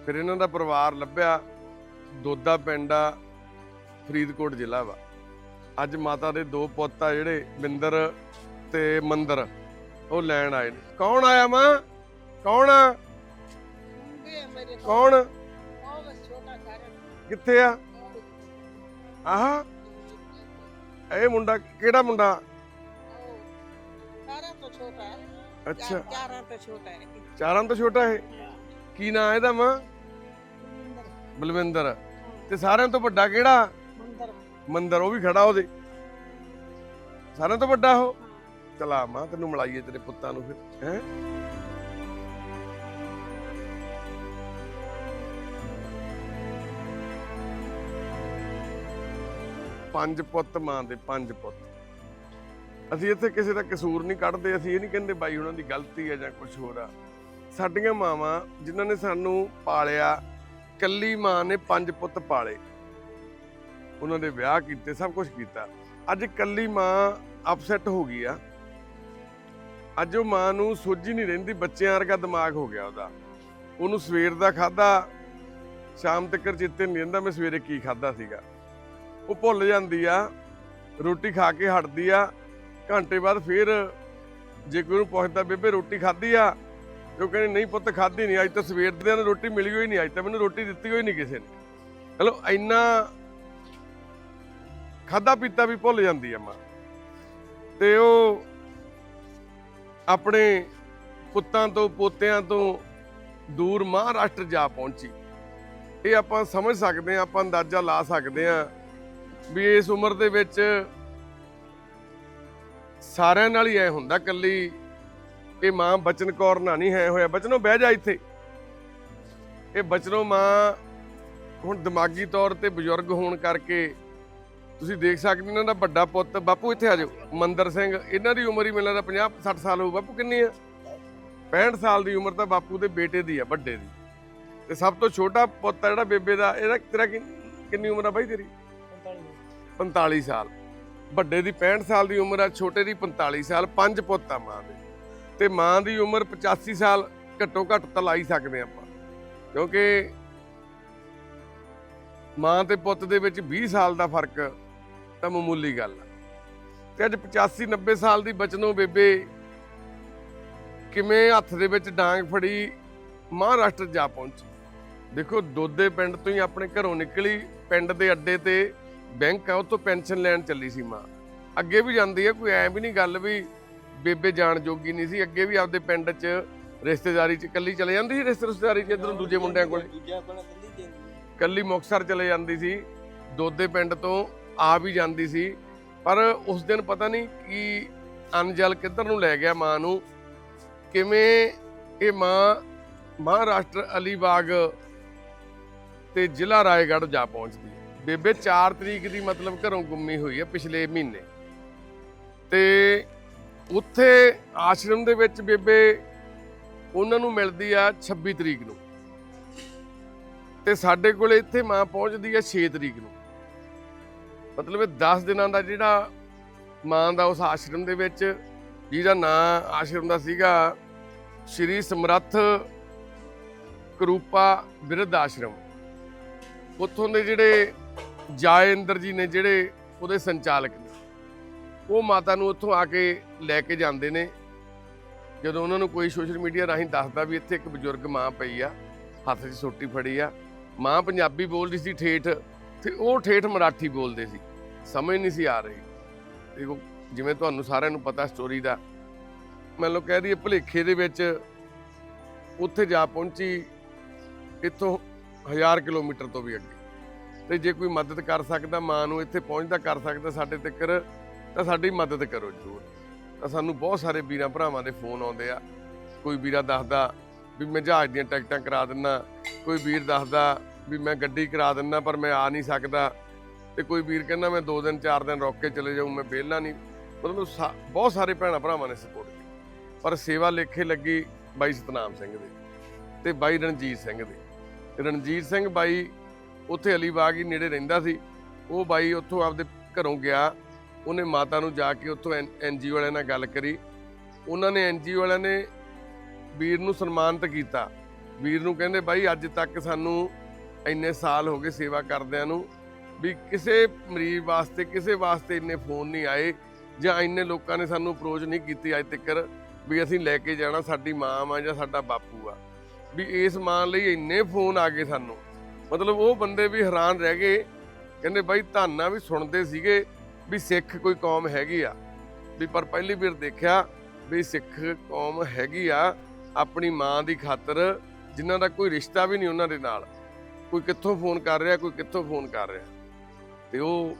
S1: ਫਿਰ ਇਹਨਾਂ ਦਾ ਪਰਿਵਾਰ ਲੱਭਿਆ ਦੋਦਾ ਪਿੰਡ ਆ ਫਰੀਦਕੋਟ ਜ਼ਿਲ੍ਹਾ ਵਾ। ਅੱਜ ਮਾਤਾ ਦੇ ਦੋ ਪੁੱਤ ਆ ਜਿਹੜੇ ਬਿੰਦਰ ਤੇ ਮੰਦਰ। ਉਹ ਲੈਣ ਆਏ ਨੇ। ਕੌਣ ਆਇਆ ਮਾਂ? ਕੌਣ ਆ?
S2: ਮੁੰਡੇ ਆ ਮੇਰੇ ਕੋਲ
S1: ਕੌਣ?
S2: ਉਹ ਬਸ ਛੋਟਾ ਘਰ
S1: ਕਿੱਥੇ ਆ? ਆਹ। ਇਹ ਮੁੰਡਾ ਕਿਹੜਾ ਮੁੰਡਾ?
S2: ਸਾਰਾ ਤੋਂ ਛੋਟਾ ਹੈ।
S1: ਅੱਛਾ।
S2: ਚਾਰਾਂ ਤੋਂ ਛੋਟਾ ਹੈ।
S1: ਚਾਰਾਂ ਤੋਂ ਛੋਟਾ ਹੈ। ਕੀ ਨਾਂ ਇਹਦਾ ਮਾਂ? ਬਲਵਿੰਦਰ। ਤੇ ਸਾਰਿਆਂ ਤੋਂ ਵੱਡਾ ਕਿਹੜਾ?
S2: ਮੰਦਰ।
S1: ਮੰਦਰ ਉਹ ਵੀ ਖੜਾ ਉਹਦੇ। ਸਾਰਿਆਂ ਤੋਂ ਵੱਡਾ ਉਹ? ਚਲਾ ਮਾਂ ਤੈਨੂੰ ਮਿਲਾਈਏ ਤੇਰੇ ਪੁੱਤਾਂ ਨੂੰ ਫਿਰ, ਹੈ? ਪੰਜ ਪੁੱਤ, ਮਾਂ ਦੇ ਪੰਜ ਪੁੱਤ। ਅਸੀਂ ਇੱਥੇ ਕਿਸੇ ਦਾ ਕਸੂਰ ਨਹੀਂ ਕੱਢਦੇ, ਅਸੀਂ ਇਹ ਨਹੀਂ ਕਹਿੰਦੇ ਬਾਈ ਉਹਨਾਂ ਦੀ ਗਲਤੀ ਹੈ ਜਾਂ ਕੁਝ ਹੋਰ ਆ। ਸਾਡੀਆਂ ਮਾਵਾਂ ਜਿਨ੍ਹਾਂ ਨੇ ਸਾਨੂੰ ਪਾਲਿਆ, ਕੱਲੀ ਮਾਂ ਨੇ ਪੰਜ ਪੁੱਤ ਪਾਲੇ। ਉਹਨਾਂ ਦੇ ਵਿਆਹ ਕੀਤੇ, ਸਭ ਕੁਝ ਕੀਤਾ। ਅੱਜ ਕੱਲੀ ਮਾਂ ਅਪਸੈਟ ਹੋ ਗਈ ਆ। ਅੱਜ ਉਹ ਮਾਂ ਨੂੰ ਸੋਝੀ ਨਹੀਂ ਰਹਿੰਦੀ, ਬੱਚਿਆਂ ਵਰਗਾ ਦਿਮਾਗ ਹੋ ਗਿਆ ਉਹਦਾ। ਉਹਨੂੰ ਸਵੇਰ ਦਾ ਖਾਦਾ ਸ਼ਾਮ ਤੱਕ ਚਿੱਤੇ ਨਹੀਂ ਰਹਿੰਦਾ ਮੈਂ ਸਵੇਰੇ ਕੀ ਖਾਦਾ ਸੀਗਾ। ਉਹ ਭੁੱਲ ਜਾਂਦੀ ਆ, ਰੋਟੀ ਖਾ ਕੇ ਹਟਦੀ ਆ, ਘੰਟੇ ਬਾਅਦ ਫੇਰ ਜੇ ਕੋਈ ਉਹਨੂੰ ਪੁੱਛਦਾ, ਬੇਬੇ ਰੋਟੀ ਖਾਧੀ ਆ? ਤੇ ਉਹ ਕਹਿੰਦੀ, ਨਹੀਂ ਪੁੱਤ, ਖਾਧੀ ਨਹੀਂ, ਅੱਜ ਤਾਂ ਸਵੇਰ ਦੇ ਨੂੰ ਰੋਟੀ ਮਿਲੀ ਹੋਈ ਨਹੀਂ, ਅੱਜ ਤਾਂ ਮੈਨੂੰ ਰੋਟੀ ਦਿੱਤੀ ਹੋਈ ਨਹੀਂ ਕਿਸੇ ਨੇ। ਚਲੋ ਇੰਨਾ ਖਾਦਾ ਪੀਤਾ ਵੀ ਭੁੱਲ ਜਾਂਦੀ ਆ ਮਾਂ। ਤੇ ਉਹ ਆਪਣੇ ਪੁੱਤਾਂ ਤੋਂ, ਪੋਤਿਆਂ ਤੋਂ ਦੂਰ ਮਹਾਰਾਸ਼ਟਰ ਜਾ ਪਹੁੰਚੀ। ਇਹ ਆਪਾਂ ਸਮਝ ਸਕਦੇ ਆ ਆਪਾਂ ਅੰਦਾਜ਼ਾ ਲਾ ਸਕਦੇ ਆ ਵੀ ਇਸ ਉਮਰ ਦੇ ਵਿੱਚ ਸਾਰਿਆਂ ਨਾਲ ਹੀ ਐ ਹੁੰਦਾ ਕੱਲੀ ਇਹ ਮਾਂ ਬਚਨ ਕੌਰ ਨਾ ਨਹੀਂ ਹੈ ਹੋਇਆ। ਬਚਨੋ ਬਹਿ ਜਾ ਇੱਥੇ। ਇਹ ਬਚਨੋ ਮਾਂ ਹੁਣ ਦਿਮਾਗੀ ਤੌਰ ਤੇ ਬਜ਼ੁਰਗ ਹੋਣ ਕਰਕੇ ਤੁਸੀਂ ਦੇਖ ਸਕਦੇ ਹੋ ਇਹਨਾਂ ਦਾ ਵੱਡਾ ਪੁੱਤ, ਬਾਪੂ ਇੱਥੇ ਆ ਜਾਓ। ਮੰਦਰ ਸਿੰਘ, ਇਹਨਾਂ ਦੀ ਉਮਰ ਹੀ ਮੈਨੂੰ ਲੱਗਦਾ 50 60 ਸਾਲ ਹੋਊ। ਬਾਪੂ ਕਿੰਨੀ ਆ? 65 ਸਾਲ ਦੀ ਉਮਰ ਤਾਂ ਬਾਪੂ ਦੇ ਬੇਟੇ ਦੀ ਆ, ਵੱਡੇ ਦੀ। ਤੇ ਸਭ ਤੋਂ ਛੋਟਾ ਪੁੱਤ ਆ ਜਿਹੜਾ ਬੇਬੇ ਦਾ, ਇਹਦਾ ਤੇਰਾ ਕਿੰਨੀ ਉਮਰ ਆ ਬਾਈ ਤੇਰੀ? 45 ਸਾਲ। ਵੱਡੇ ਦੀ 65 ਸਾਲ ਦੀ ਉਮਰ ਆ, ਛੋਟੇ ਦੀ 45 ਸਾਲ, ਪੰਜ ਪੁੱਤ ਆ ਮਾਂ ਦੇ। ਤੇ ਮਾਂ ਦੀ ਉਮਰ 85 ਸਾਲ, ਘੱਟੋ ਘੱਟ ਤਾਂ ਲਾ ਹੀ ਸਕਦੇ ਆਪਾਂ। ਕਿਉਂਕਿ ਮਾਂ ਤੇ ਪੁੱਤ ਦੇ ਵਿੱਚ 20 ਸਾਲ ਦਾ ਫ਼ਰਕ ਤਾਂ ਮਾਮੂਲੀ ਗੱਲ ਤੇ ਅੱਜ 85 90 ਸਾਲ ਦੀ ਬਚਨੋਂ ਬੇਬੇ ਕਿਵੇਂ ਹੱਥ ਦੇ ਵਿੱਚ ਡਾਂਗ ਫੜੀ ਮਹਾਰਾਸ਼ਟਰ ਜਾ ਪਹੁੰਚੀ। ਦੇਖੋ ਦੋਦੇ ਪਿੰਡ ਤੋਂ ਹੀ ਆਪਣੇ ਘਰੋਂ ਨਿਕਲੀ ਪਿੰਡ ਦੇ ਅੱਡੇ ਤੇ ਬੈਂਕ ਆ ਉੱਥੋਂ ਪੈਨਸ਼ਨ ਲੈਣ ਚੱਲੀ ਸੀ ਮਾਂ। ਅੱਗੇ ਵੀ ਜਾਂਦੀ ਹੈ ਕੋਈ ਐ ਵੀ ਨਹੀਂ ਗੱਲ ਵੀ ਬੇਬੇ ਜਾਣ ਜੋਗੀ ਨਹੀਂ ਸੀ ਅੱਗੇ ਵੀ ਆਪਦੇ ਪਿੰਡ 'ਚ ਰਿਸ਼ਤੇਦਾਰੀ 'ਚ ਇਕੱਲੀ ਚਲੇ ਜਾਂਦੀ ਸੀ ਰਿਸ਼ਤੇ ਰਿਸ਼ਤੇਦਾਰੀ 'ਚ ਇਧਰੋਂ ਦੂਜੇ ਮੁੰਡਿਆਂ ਕੋਲੇ? ਕੱਲੀ ਮੁਕਤਸਰ ਚਲੇ ਜਾਂਦੀ ਸੀ। ਦੋਦੇ ਪਿੰਡ ਤੋਂ ਆ ਵੀ ਜਾਂਦੀ ਸੀ। ਪਰ ਉਸ ਦਿਨ ਪਤਾ ਨਹੀਂ ਕੀ ਅਨਜਲ ਕਿੱਧਰ ਨੂੰ ਲੈ ਗਿਆ ਮਾਂ ਨੂੰ। ਕਿਵੇਂ ਇਹ ਮਾਂ ਮਹਾਰਾਸ਼ਟਰ ਅਲੀਬਾਗ ਤੇ ਜ਼ਿਲ੍ਹਾ ਰਾਏਗੜ੍ਹ ਜਾ ਪਹੁੰਚਦੀ। ਹੈ ਬੇਬੇ 4 ਤਰੀਕ ਦੀ ਮਤਲਬ ਘਰੋਂ ਗੁੰਮੀ ਹੋਈ ਹੈ ਪਿਛਲੇ ਮਹੀਨੇ। ਤੇ ਉੱਥੇ ਆਸ਼ਰਮ ਦੇ ਵਿੱਚ ਬੇਬੇ ਉਹਨਾਂ ਨੂੰ ਮਿਲਦੀ ਆ 26 ਤਰੀਕ ਨੂੰ। ਤੇ ਸਾਡੇ ਕੋਲ ਇੱਥੇ ਮਾਂ ਪਹੁੰਚਦੀ ਹੈ 6 ਤਰੀਕ ਨੂੰ। ਮਤਲਬ ਇਹ 10 ਦਿਨਾਂ ਦਾ ਜਿਹੜਾ ਮਾਂ ਦਾ ਉਸ ਆਸ਼ਰਮ ਦੇ ਵਿੱਚ, ਜਿਹਦਾ ਨਾਂ ਆਸ਼ਰਮ ਦਾ ਸੀਗਾ ਸ਼੍ਰੀ ਸਮਰੱਥ ਕਰੂਪਾ ਬਿਰਧ ਆਸ਼ਰਮ। ਉੱਥੋਂ ਦੇ ਜਿਹੜੇ ਜਾਇੰਦਰ ਜੀ ਨੇ ਜਿਹੜੇ ਉਹਦੇ ਸੰਚਾਲਕ ਨੇ, ਉਹ ਮਾਤਾ ਨੂੰ ਉੱਥੋਂ ਆ ਕੇ ਲੈ ਕੇ ਜਾਂਦੇ ਨੇ। ਜਦੋਂ ਉਹਨਾਂ ਨੂੰ ਕੋਈ ਸੋਸ਼ਲ ਮੀਡੀਆ ਰਾਹੀਂ ਦੱਸਦਾ ਵੀ ਇੱਥੇ ਇੱਕ ਬਜ਼ੁਰਗ ਮਾਂ ਪਈ ਆ, ਹੱਥ 'ਚ ਸੋਟੀ ਫੜੀ ਆ, ਮਾਂ ਪੰਜਾਬੀ ਬੋਲਦੀ ਸੀ ਠੇਠ ਤੇ ਉਹ ਠੇਠ ਮਰਾਠੀ ਬੋਲਦੇ ਸੀ। ਸਮਝ ਨਹੀਂ ਸੀ ਆ ਰਹੀ। ਤੇ ਜਿਵੇਂ ਤੁਹਾਨੂੰ ਸਾਰਿਆਂ ਨੂੰ ਪਤਾ ਸਟੋਰੀ ਦਾ, ਮੰਨ ਲਓ ਕਹਿ ਦਈਏ ਭੁਲੇਖੇ ਦੇ ਵਿੱਚ ਉੱਥੇ ਜਾ ਪਹੁੰਚੀ, ਇੱਥੋਂ ਹਜ਼ਾਰ ਕਿਲੋਮੀਟਰ ਤੋਂ ਵੀ ਅੱਗੇ। ਤੇ ਜੇ ਕੋਈ ਮਦਦ ਕਰ ਸਕਦਾ, ਮਾਂ ਨੂੰ ਇੱਥੇ ਪਹੁੰਚਦਾ ਕਰ ਸਕਦਾ ਸਾਡੇ ਤੱਕਰ, ਤਾਂ ਸਾਡੀ ਮਦਦ ਕਰੋ ਜ਼ਰੂਰ। ਤਾਂ ਸਾਨੂੰ ਬਹੁਤ ਸਾਰੇ ਵੀਰਾਂ ਭਰਾਵਾਂ ਦੇ ਫੋਨ ਆਉਂਦੇ ਆ। ਕੋਈ ਵੀਰਾ ਦੱਸਦਾ ਵੀ ਮੈਂ ਜਹਾਜ਼ ਦੀਆਂ ਟਿਕਟਾਂ ਕਰਾ ਦਿੰਨਾ ਕੋਈ ਵੀਰ ਦੱਸਦਾ ਵੀ ਮੈਂ ਗੱਡੀ ਕਰਾ ਦਿੰਦਾ, ਪਰ ਮੈਂ ਆ ਨਹੀਂ ਸਕਦਾ। ਤੇ ਕੋਈ ਵੀਰ ਕਹਿੰਦਾ, ਮੈਂ 2 ਦਿਨ 4 ਦਿਨ ਰੁਕ ਕੇ ਚਲੇ ਜਾਊਂ, ਮੈਂ ਵਿਹਲਾ ਨਹੀਂ। ਮਤਲਬ ਸਾ- ਬਹੁਤ ਸਾਰੇ ਭੈਣਾਂ ਭਰਾਵਾਂ ਨੇ ਸਪੋਰਟ ਕੀਤੀ। ਪਰ ਸੇਵਾ ਲੇਖੇ ਲੱਗੀ ਬਾਈ ਸਤਨਾਮ ਸਿੰਘ ਦੇ ਤੇ ਬਾਈ ਰਣਜੀਤ ਸਿੰਘ ਦੇ। ਰਣਜੀਤ ਸਿੰਘ ਬਾਈ ਉੱਥੇ ਅਲੀਬਾਗ ਹੀ ਨੇੜੇ ਰਹਿੰਦਾ ਸੀ। ਉਹ ਬਾਈ ਉੱਥੋਂ ਆਪਦੇ ਘਰੋਂ ਗਿਆ। ਉਹਨੇ ਮਾਤਾ ਨੂੰ ਜਾ ਕੇ ਉੱਥੋਂ ਐਨਜੀਓ ਵਾਲਿਆਂ ਨਾਲ ਗੱਲ ਕਰੀ। ਉਹਨਾਂ ਨੇ ਐਨਜੀਓ ਵਾਲਿਆਂ ਨੇ ਵੀਰ ਨੂੰ ਸਨਮਾਨਿਤ ਕੀਤਾ। ਵੀਰ ਨੂੰ ਕਹਿੰਦੇ, ਬਾਈ, ਅੱਜ ਤੱਕ ਸਾਨੂੰ ਇੰਨੇ ਸਾਲ ਹੋ ਗਏ ਸੇਵਾ ਕਰਦਿਆਂ ਨੂੰ, ਵੀ ਕਿਸੇ ਮਰੀਜ਼ ਵਾਸਤੇ, ਕਿਸੇ ਵਾਸਤੇ ਇੰਨੇ ਫੋਨ ਨਹੀਂ ਆਏ, ਜਾਂ ਇੰਨੇ ਲੋਕਾਂ ਨੇ ਸਾਨੂੰ ਅਪਰੋਚ ਨਹੀਂ ਕੀਤੀ ਅੱਜ ਤੱਕ ਵੀ ਅਸੀਂ ਲੈ ਕੇ ਜਾਣਾ, ਸਾਡੀ ਮਾਂ ਆ ਜਾਂ ਸਾਡਾ ਬਾਪੂ ਆ। ਵੀ ਇਸ ਮਾਂ ਲਈ ਇੰਨੇ ਫੋਨ ਆ ਗਏ ਸਾਨੂੰ। ਮਤਲਬ ਉਹ ਬੰਦੇ ਵੀ ਹੈਰਾਨ ਰਹਿ ਗਏ, ਕਹਿੰਦੇ ਬਾਈ ਧਾਨਾ ਵੀ ਸੁਣਦੇ ਸੀਗੇ ਵੀ ਸਿੱਖ ਕੋਈ ਕੌਮ ਹੈਗੀ ਆ। ਵੀ ਪਰ ਪਹਿਲੀ ਵਾਰ ਦੇਖਿਆ ਵੀ ਸਿੱਖ ਕੌਮ ਹੈਗੀ ਆ ਆਪਣੀ ਮਾਂ ਦੀ ਖਾਤਰ, ਜਿਨ੍ਹਾਂ ਦਾ ਕੋਈ ਰਿਸ਼ਤਾ ਵੀ ਨਹੀਂ ਉਹਨਾਂ ਦੇ ਨਾਲ। ਕੋਈ ਕਿੱਥੋਂ ਫੋਨ ਕਰ ਰਿਹਾ, ਕੋਈ ਕਿੱਥੋਂ ਫੋਨ ਕਰ ਰਿਹਾ। ਤੇ ਉਹ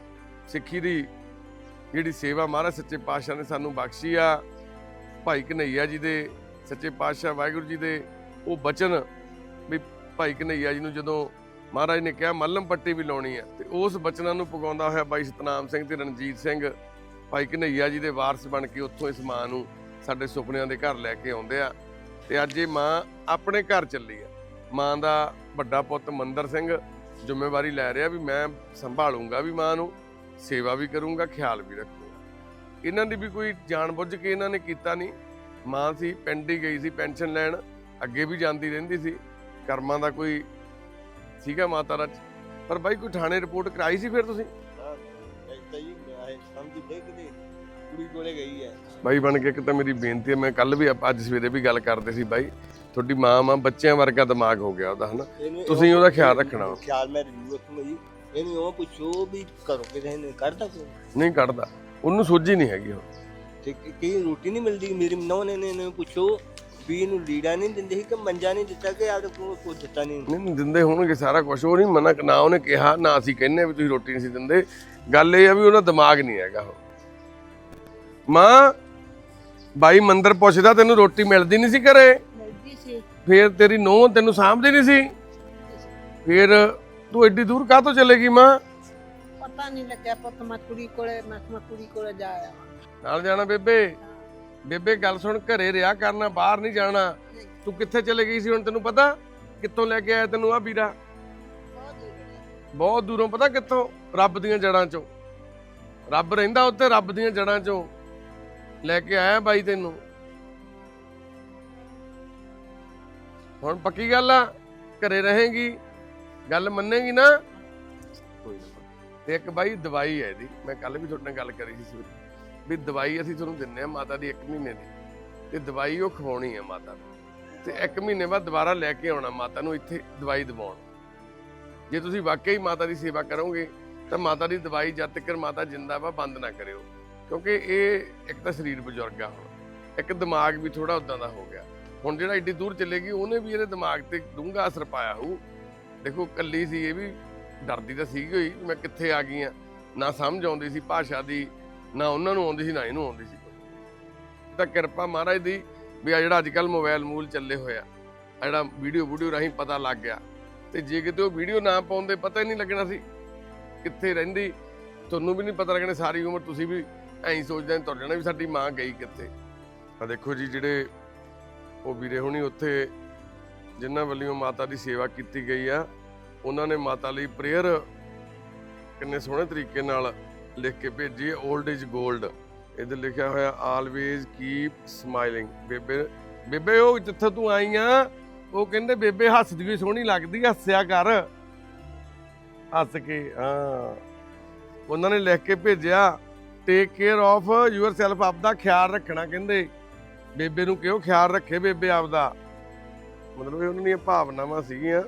S1: ਸਿੱਖੀ ਦੀ ਜਿਹੜੀ ਸੇਵਾ ਮਹਾਰਾਜ ਸੱਚੇ ਪਾਤਸ਼ਾਹ ਨੇ ਸਾਨੂੰ ਬਖਸ਼ੀ ਆ, ਭਾਈ ਕਨਈਆ ਜੀ ਦੇ, ਸੱਚੇ ਪਾਤਸ਼ਾਹ ਵਾਹਿਗੁਰੂ ਜੀ ਦੇ ਉਹ ਬਚਨ ਵੀ ਭਾਈ ਕਨਈਆ ਜੀ ਨੂੰ ਜਦੋਂ ਮਹਾਰਾਜ ਨੇ ਕਿਹਾ, ਮੱਲਮ ਪੱਟੀ ਵੀ ਲਾਉਣੀ ਆ ਤੇ ਉਸ ਬਚਨਾਂ ਨੂੰ ਪਗਾਉਂਦਾ ਹੋਇਆ ਬਾਈ ਸਤਨਾਮ ਸਿੰਘ ਤੇ ਰਣਜੀਤ ਸਿੰਘ, ਭਾਈ ਕਨਈਆ ਜੀ ਦੇ ਵਾਰਸ ਬਣ ਕੇ ਉੱਥੋਂ ਇਸ ਮਾਂ ਨੂੰ ਸਾਡੇ ਸੁਪਨਿਆਂ ਦੇ ਘਰ ਲੈ ਕੇ ਆਉਂਦੇ ਆ। ਤੇ ਅੱਜ ਇਹ ਮਾਂ ਆਪਣੇ ਘਰ ਚੱਲੀ ਆ। ਮਾਂ ਦਾ ਵੱਡਾ ਪੁੱਤ ਮੰਦਰ ਸਿੰਘ ਜ਼ਿੰਮੇਵਾਰੀ ਲੈ ਰਿਹਾ ਵੀ ਮੈਂ ਸੰਭਾਲੂੰਗਾ ਵੀ ਮਾਂ ਨੂੰ ਸੇਵਾ ਵੀ ਕਰੂੰਗਾ ਖਿਆਲ ਵੀ ਰੱਖੂੰਗਾ। ਇਹਨਾਂ ਦੀ ਵੀ ਕੋਈ ਜਾਣਬੁੱਝ ਕੇ ਇਹਨਾਂ ਨੇ ਕੀਤਾ ਨਹੀਂ। ਮਾਂ ਸੀ ਪਿੰਡ ਹੀ ਗਈ ਸੀ ਪੈਨਸ਼ਨ ਲੈਣ ਅੱਗੇ ਵੀ ਜਾਂਦੀ ਰਹਿੰਦੀ ਸੀ। ਕਰਮਾਂ ਦਾ ਕੋਈ ਸੀਗਾ ਮਾਤਾ ਦਾ ਪਰ ਬਾਈ ਕੋਈ ਥਾਣੇ ਰਿਪੋਰਟ ਕਰਾਈ ਸੀ ਫਿਰ ਤੁਸੀਂ? ਬਾਈ ਬਣ ਕੇ ਇੱਕ ਤਾਂ ਮੇਰੀ ਬੇਨਤੀ ਹੈ ਮੈਂ ਕੱਲ ਵੀ ਅੱਜ ਸਵੇਰੇ ਵੀ ਗੱਲ ਕਰਦੇ ਸੀ ਬਾਈ। ਤੁਹਾਡੀ ਮਾਂ ਮਾਂ ਬੱਚਿਆਂ ਵਰਗਾ ਦਿਮਾਗ ਹੋ ਗਿਆ ਉਹਦਾ ਹਨਾ? ਤੁਸੀਂ ਉਹਦਾ ਖਿਆਲ ਰੱਖਣਾ।
S6: ਖਿਆਲ ਮੈਂ ਰਿਵਿਊ ਰੱਖੂੰਗਾ ਜੀ। ਇਹਨੂੰ ਉਹ ਪੁੱਛੋ ਵੀ ਕਰੋ ਕਿਸੇ ਨੇ ਕਰਦਾ ਕੋਈ?
S1: ਨਹੀਂ ਕੱਢਦਾ। ਉਹਨੂੰ ਸੋਝੀ ਨਹੀਂ ਹੈਗੀ ਹੁਣ
S6: ਤੇ ਕੀ- ਕੀ ਰੋਟੀ ਨਹੀਂ ਮਿਲਦੀ? ਮੇਰੀ ਨੌ ਨੇ ਨੇ ਪੁੱਛੋ ਵੀ ਇਹਨੂੰ ਲੀੜਾ ਨਹੀਂ ਦਿੰਦੇ ਸੀ ਕਿ ਮੰਜਾ ਨਹੀਂ ਦਿੱਤਾ ਕਿ ਆਪ ਕੋਈ ਕੋਈ ਦਿੱਤਾ ਨਹੀਂ
S1: ਨਹੀਂ ਦਿੰਦੇ ਹੋਣਗੇ ਸਾਰਾ ਕੁਝ ਉਹ ਨਹੀਂ ਮਨਾ ਨਾ ਉਹਨੇ ਕਿਹਾ ਨਾ ਅਸੀਂ ਕਹਿੰਨੇ ਵੀ ਤੁਸੀਂ ਰੋਟੀ ਨਹੀਂ ਸੀ ਦਿੰਦੇ। ਗੱਲ ਇਹ ਆ ਵੀ ਉਹਦਾ ਦਿਮਾਗ ਨਹੀਂ ਹੈਗਾ ਉਹ। ਮਾਂ ਬਾਈ ਮੰਦਰ ਪੁੱਛਦਾ ਤੈਨੂੰ ਰੋਟੀ ਮਿਲਦੀ ਨਹੀਂ ਸੀ ਘਰੇ?
S7: ਸੀ।
S1: ਫੇਰ ਤੇਰੀ ਨੂੰਹ ਤੈਨੂੰ ਸਾਂਭਦੀ ਨਹੀਂ ਸੀ? ਫੇਰ ਤੂੰ ਐਡੀ ਦੂਰ ਕਾਹਤੋਂ ਚਲੇਗੀ ਮਾਂ?
S7: ਪਤਾ ਨਹੀਂ ਲੱਗਿਆ ਪੁੱਤ ਮੈਂ ਕੁੜੀ ਕੋਲੇ ਮੈਂ ਮੈਂ ਕੁੜੀ ਕੋਲੇ ਜਾ ਆਇਆ।
S1: ਨਾਲ ਜਾਣਾ ਬੇਬੇ? ਬੇਬੇ ਗੱਲ ਸੁਣ ਘਰੇ ਰਿਹਾ ਕਰਨਾ ਬਾਹਰ ਨਹੀਂ ਜਾਣਾ। ਤੂੰ ਕਿੱਥੇ ਚਲੇ ਗਈ ਸੀ ਹੁਣ ਤੈਨੂੰ ਪਤਾ? ਕਿੱਥੋਂ ਲੈ ਕੇ ਆਇਆ ਤੈਨੂੰ ਆ ਵੀਰਾ?
S7: ਬਹੁਤ ਦੂਰ ਹੈ।
S1: ਬਹੁਤ ਦੂਰੋਂ ਪਤਾ ਕਿੱਥੋਂ? ਰੱਬ ਦੀਆਂ ਜੜਾਂ ਚੋਂ। ਰੱਬ ਰਹਿੰਦਾ ਉੱਤੇ ਰੱਬ ਦੀਆਂ ਜੜਾਂ ਚੋਂ। ਲੈ ਕੇ ਆਇਆ ਬਾਈ ਤੈਨੂੰ। ਹੁਣ ਪੱਕੀ ਗੱਲ ਆ ਘਰੇ ਰਹੇਗੀ ਗੱਲ ਮੰਨੇਗੀ ਨਾ। ਕੋਈ ਨਾ। ਤੇ ਇੱਕ ਬਾਈ ਦਵਾਈ ਹੈ ਇਹਦੀ। ਮੈਂ ਕੱਲ ਵੀ ਤੁਹਾਡੇ ਨਾਲ ਗੱਲ ਕਰੀ ਸੀ ਸਵੇਰੇ। ਵੀ ਦਵਾਈ ਅਸੀਂ ਤੁਹਾਨੂੰ ਦਿੰਨੇ ਆ ਮਾਤਾ ਦੀ 1 ਮਹੀਨੇ ਦੀ। ਤੇ ਦਵਾਈ ਉਹ ਖਵਾਉਣੀ ਹੈ ਮਾਤਾ ਨੂੰ ਤੇ 1 ਮਹੀਨੇ ਬਾਅਦ ਦੁਬਾਰਾ ਲੈ ਕੇ ਆਉਣਾ ਮਾਤਾ ਨੂੰ ਇੱਥੇ ਦਵਾਈ ਦਿਵਾਉਣ। ਜੇ ਤੁਸੀਂ ਵਾਕਈ ਮਾਤਾ ਦੀ ਸੇਵਾ ਕਰੋਗੇ ਤਾਂ ਮਾਤਾ ਦੀ ਦਵਾਈ ਜਦ ਤੱਕ ਮਾਤਾ ਜਿੰਦਾ ਵਾ ਬੰਦ ਨਾ ਕਰਿਓ। ਕਿਉਂਕਿ ਇਹ ਇੱਕ ਤਾਂ ਸਰੀਰ ਬਜ਼ੁਰਗ ਆ ਹੁਣ। ਇੱਕ ਦਿਮਾਗ ਵੀ ਥੋੜਾ ਉਦਾਂ ਦਾ ਹੋ ਗਿਆ। ਹੁਣ ਜਿਹੜਾ ਏਡੀ ਦੂਰ ਚੱਲੇਗੀ, ਉਹਨੇ ਵੀ ਇਹਦੇ ਦਿਮਾਗ ਤੇ ਡੂੰਘਾ ਅਸਰ ਪਾਇਆ ਹੋਊ। ਦੇਖੋ, ਕੱਲੀ ਸੀ ਇਹ ਵੀ, ਡਰਦੀ ਤਾਂ ਸੀਗੀ ਹੋਈ, ਵੀ ਮੈਂ ਕਿੱਥੇ ਆ ਗਈ ਆ। ਨਾ ਸਮਝ ਆਉਂਦੀ ਸੀ ਭਾਸ਼ਾ ਦੀ, ਨਾ ਉਹਨਾਂ ਨੂੰ ਆਉਂਦੀ ਸੀ, ਨਾ ਇਹਨੂੰ ਆਉਂਦੀ ਸੀ। ਤਾਂ ਕਿਰਪਾ ਮਹਾਰਾਜ ਦੀ, ਵੀ ਆ ਜਿਹੜਾ ਅੱਜ ਕੱਲ ਮੋਬਾਈਲ ਮੂਲ ਚੱਲੇ ਹੋਇਆ ਆ ਜਿਹੜਾ ਵੀਡੀਓ ਵੀਡੀਓ ਰਾਹੀਂ ਪਤਾ ਲੱਗ ਗਿਆ। ਤੇ ਜੇ ਕਿਤੇ ਉਹ ਵੀਡੀਓ ਨਾ ਪਾਉਂਦੇ ਪਤਾ ਹੀ ਨਹੀਂ ਲੱਗਣਾ ਸੀ, ਕਿੱਥੇ ਰਹਿੰਦੀ। ਤੁਹਾਨੂੰ ਵੀ ਨਹੀਂ ਪਤਾ ਲੱਗਣਾ, ਸਾਰੀ ਉਮਰ ਤੁਸੀਂ ਵੀ ਐਂ ਸੋਚਦੇ ਤੁਰ ਜਾਣਾ ਵੀ ਸਾਡੀ ਮਾਂ ਗਈ ਕਿੱਥੇ। ਆ ਦੇਖੋ ਜੀ, ਜਿਹੜੇ ਉਹ ਵੀਰੇ ਹੁਣੀ ਉੱਥੇ ਜਿਨ੍ਹਾਂ ਵੱਲੋਂ ਮਾਤਾ ਦੀ ਸੇਵਾ ਕੀਤੀ ਗਈ ਆ, ਉਹਨਾਂ ਨੇ ਮਾਤਾ ਲਈ ਪ੍ਰੇਅਰ ਕਿੰਨੇ ਸੋਹਣੇ ਤਰੀਕੇ ਨਾਲ ਲਿਖ ਕੇ ਭੇਜੀ 올ਡ ਇਜ਼ 골ਡ ਇਹਦੇ ਲਿਖਿਆ ਹੋਇਆ ਆਲਵੇਜ਼ ਕੀਪ ਸਮਾਈਲਿੰਗ ਬੇਬੇ ਬੇਬੇ, ਉਹ ਜਿੱਥੇ ਤੂੰ ਆਈ ਆ, ਉਹ ਕਹਿੰਦੇ ਬੇਬੇ ਹੱਸਦੀ ਵੀ ਸੋਹਣੀ ਲੱਗਦੀ, ਹੱਸਿਆ ਕਰ। ਹੱਸ ਕੇ, ਹਾਂ। ਉਹਨਾਂ ਨੇ ਲਿਖ ਕੇ ਭੇਜਿਆ ਟੇਕ ਕੇਅਰ ਆਫ ਆਪ ਦਾ ਖਿਆਲ ਰੱਖਣਾ ਕਹਿੰਦੇ। ਬੇਬੇ ਨੂੰ ਕਿਉਂ ਖਿਆਲ ਰੱਖੇ ਬੇਬੇ ਆਪਦਾ ਮਤਲਬ ਇਹ ਉਹਨਾਂ ਦੀਆਂ ਭਾਵਨਾਵਾਂ ਸੀਗੀਆਂ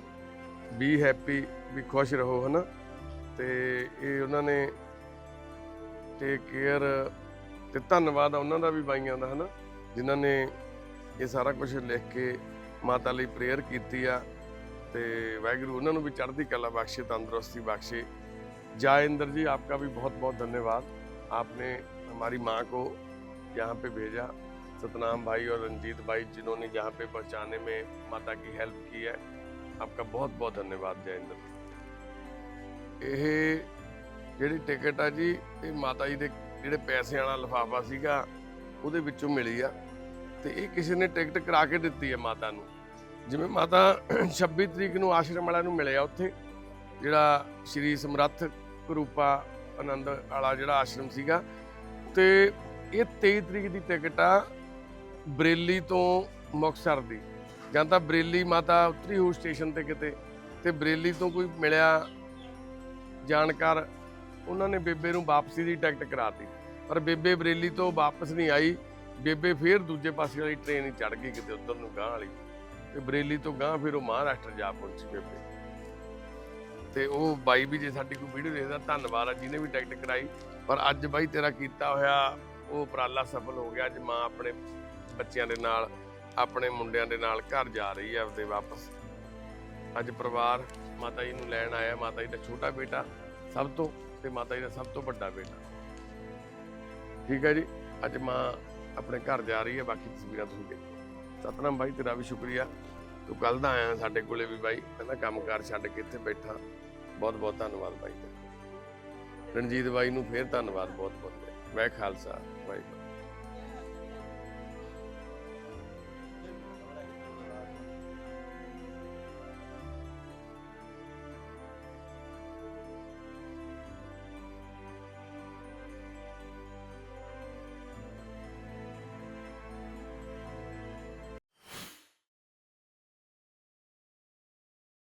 S1: ਬੀ ਹੈਪੀ ਵੀ ਖੁਸ਼ ਰਹੋ ਹਨਾ ਤੇ ਇਹ ਉਹਨਾਂ ਨੇ ਟੇਕ ਕੇਅਰ ਤੇ ਧੰਨਵਾਦ ਆ ਉਹਨਾਂ ਦਾ ਵੀ ਬਾਈਆਂ ਦਾ ਹਨਾ ਜਿਨ੍ਹਾਂ ਨੇ ਇਹ ਸਾਰਾ ਕੁਝ ਲਿਖ ਕੇ ਮਾਤਾ ਲਈ ਪ੍ਰੇਅਰ ਕੀਤੀ ਆ ਤੇ ਵਾਹਿਗੁਰੂ ਉਹਨਾਂ ਨੂੰ ਵੀ ਚੜ੍ਹਦੀ ਕਲਾ ਬਖਸ਼ੇ ਤੰਦਰੁਸਤੀ ਬਖਸ਼ੇ जायेंद्र जी आपका भी बहुत बहुत धन्यवाद आपने हमारी माँ को यहाँ पे भेजा सतनाम भाई और रंजीत भाई जिन्होंने यहाँ पे पहुँचाने में माता की हेल्प की है आपका बहुत बहुत धन्यवाद जयेंद्र ਇਹ ਜਿਹੜੀ ਟਿਕਟ ਆ ਜੀ ਇਹ ਮਾਤਾ ਜੀ ਦੇ ਜਿਹੜੇ ਪੈਸਿਆਂ ਵਾਲਾ ਲਿਫਾਫਾ ਸੀਗਾ ਉਹਦੇ ਵਿੱਚੋਂ ਮਿਲੀ ਆ ਤੇ ਇਹ ਕਿਸੇ ਨੇ ਟਿਕਟ ਕਰਾ ਕੇ ਦਿੱਤੀ ਹੈ ਮਾਤਾ ਨੂੰ ਜਿਵੇਂ ਮਾਤਾ 26 ਤਰੀਕ ਨੂੰ ਆਸ਼ਰਮ ਵਾਲਿਆਂ ਨੂੰ ਮਿਲਿਆ ਉੱਥੇ ਜਿਹੜਾ ਸ਼੍ਰੀ ਸਮਰੱਥ ਕਰੂਪਾ ਆਨੰਦ ਵਾਲਾ ਜਿਹੜਾ ਆਸ਼ਰਮ ਸੀਗਾ ਤੇ ਇਹ 23 ਤਰੀਕ ਦੀ ਟਿਕਟ ਆ ਬਰੇਲੀ ਤੋਂ ਮੁਕਤਸਰ ਦੀ। ਜਾਂ ਤਾਂ ਬਰੇਲੀ ਮਾਤਾ ਉਤਰੀ ਹੋ ਸਟੇਸ਼ਨ ਤੇ ਕਿਤੇ ਤੇ ਬਰੇਲੀ ਤੋਂ ਕੋਈ ਮਿਲਿਆ ਜਾਣਕਾਰ, ਉਹਨਾਂ ਨੇ ਬੇਬੇ ਨੂੰ ਵਾਪਸੀ ਦੀ ਟਿਕਟ ਕਰਾਤੀ। ਪਰ ਬੇਬੇ ਬਰੇਲੀ ਤੋਂ ਵਾਪਸ ਨਹੀਂ ਆਈ। ਬੇਬੇ ਫੇਰ ਦੂਜੇ ਪਾਸੇ ਵਾਲੀ ਟ੍ਰੇਨ ਹੀ ਚੜ ਗਈ ਕਿਤੇ ਉੱਧਰ ਨੂੰ ਗਾਂ ਵਾਲੀ। ਤੇ ਬਰੇਲੀ ਤੋਂ ਗਾਂ ਫਿਰ ਉਹ ਮਹਾਰਾਸ਼ਟਰ ਜਾ ਪਹੁੰਚੀ ਬੇਬੇ। ਤੇ ਉਹ ਬਾਈ ਵੀ ਜੇ ਸਾਡੀ ਕੋਈ ਵੀਡੀਓ ਦੇਖਦਾ, ਧੰਨਵਾਦ ਆ ਜਿਹਨੇ ਵੀ ਟਿਕਟ ਕਰਾਈ। ਪਰ ਅੱਜ ਬਾਈ ਤੇਰਾ ਕੀਤਾ ਹੋਇਆ ਉਹ ਉਪਰਾਲਾ ਸਫਲ ਹੋ ਗਿਆ। ਅੱਜ ਮਾਂ ਆਪਣੇ ਬੱਚਿਆਂ ਦੇ ਨਾਲ, ਆਪਣੇ ਮੁੰਡਿਆਂ ਦੇ ਨਾਲ ਘਰ ਜਾ ਰਹੀ ਹੈ ਆਪਦੇ ਵਾਪਸ। ਅੱਜ ਪਰਿਵਾਰ ਮਾਤਾ ਜੀ ਨੂੰ ਲੈਣ ਆਇਆ ਮਾਤਾ ਜੀ ਦਾ ਛੋਟਾ ਬੇਟਾ ਸਭ ਤੋਂ ਤੇ ਮਾਤਾ ਜੀ ਦਾ ਸਭ ਤੋਂ ਵੱਡਾ ਬੇਟਾ। ਠੀਕ ਹੈ ਜੀ, ਅੱਜ ਮਾਂ ਆਪਣੇ ਘਰ ਜਾ ਰਹੀ ਹੈ ਬਾਕੀ ਤਸਵੀਰਾਂ ਤੁਸੀਂ ਦੇਖੋ। ਸਤਨਾਮ ਬਾਈ, ਤੇਰਾ ਵੀ ਸ਼ੁਕਰੀਆ। ਤੂੰ ਕੱਲ ਦਾ ਆਇਆ ਸਾਡੇ ਕੋਲੇ ਵੀ ਬਾਈ, ਕਹਿੰਦਾ ਕੰਮਕਾਰ ਛੱਡ ਕੇ ਇੱਥੇ ਬੈਠਾ। ਬਹੁਤ ਬਹੁਤ ਧੰਨਵਾਦ ਬਾਈ ਰਣਜੀਤ ਬਾਈ ਨੂੰ ਫੇਰ ਧੰਨਵਾਦ ਬਹੁਤ ਬਹੁਤ ਬਾਈ। ਮੈਂ ਖਾਲਸਾ, ਵਾਹਿਗੁਰੂ।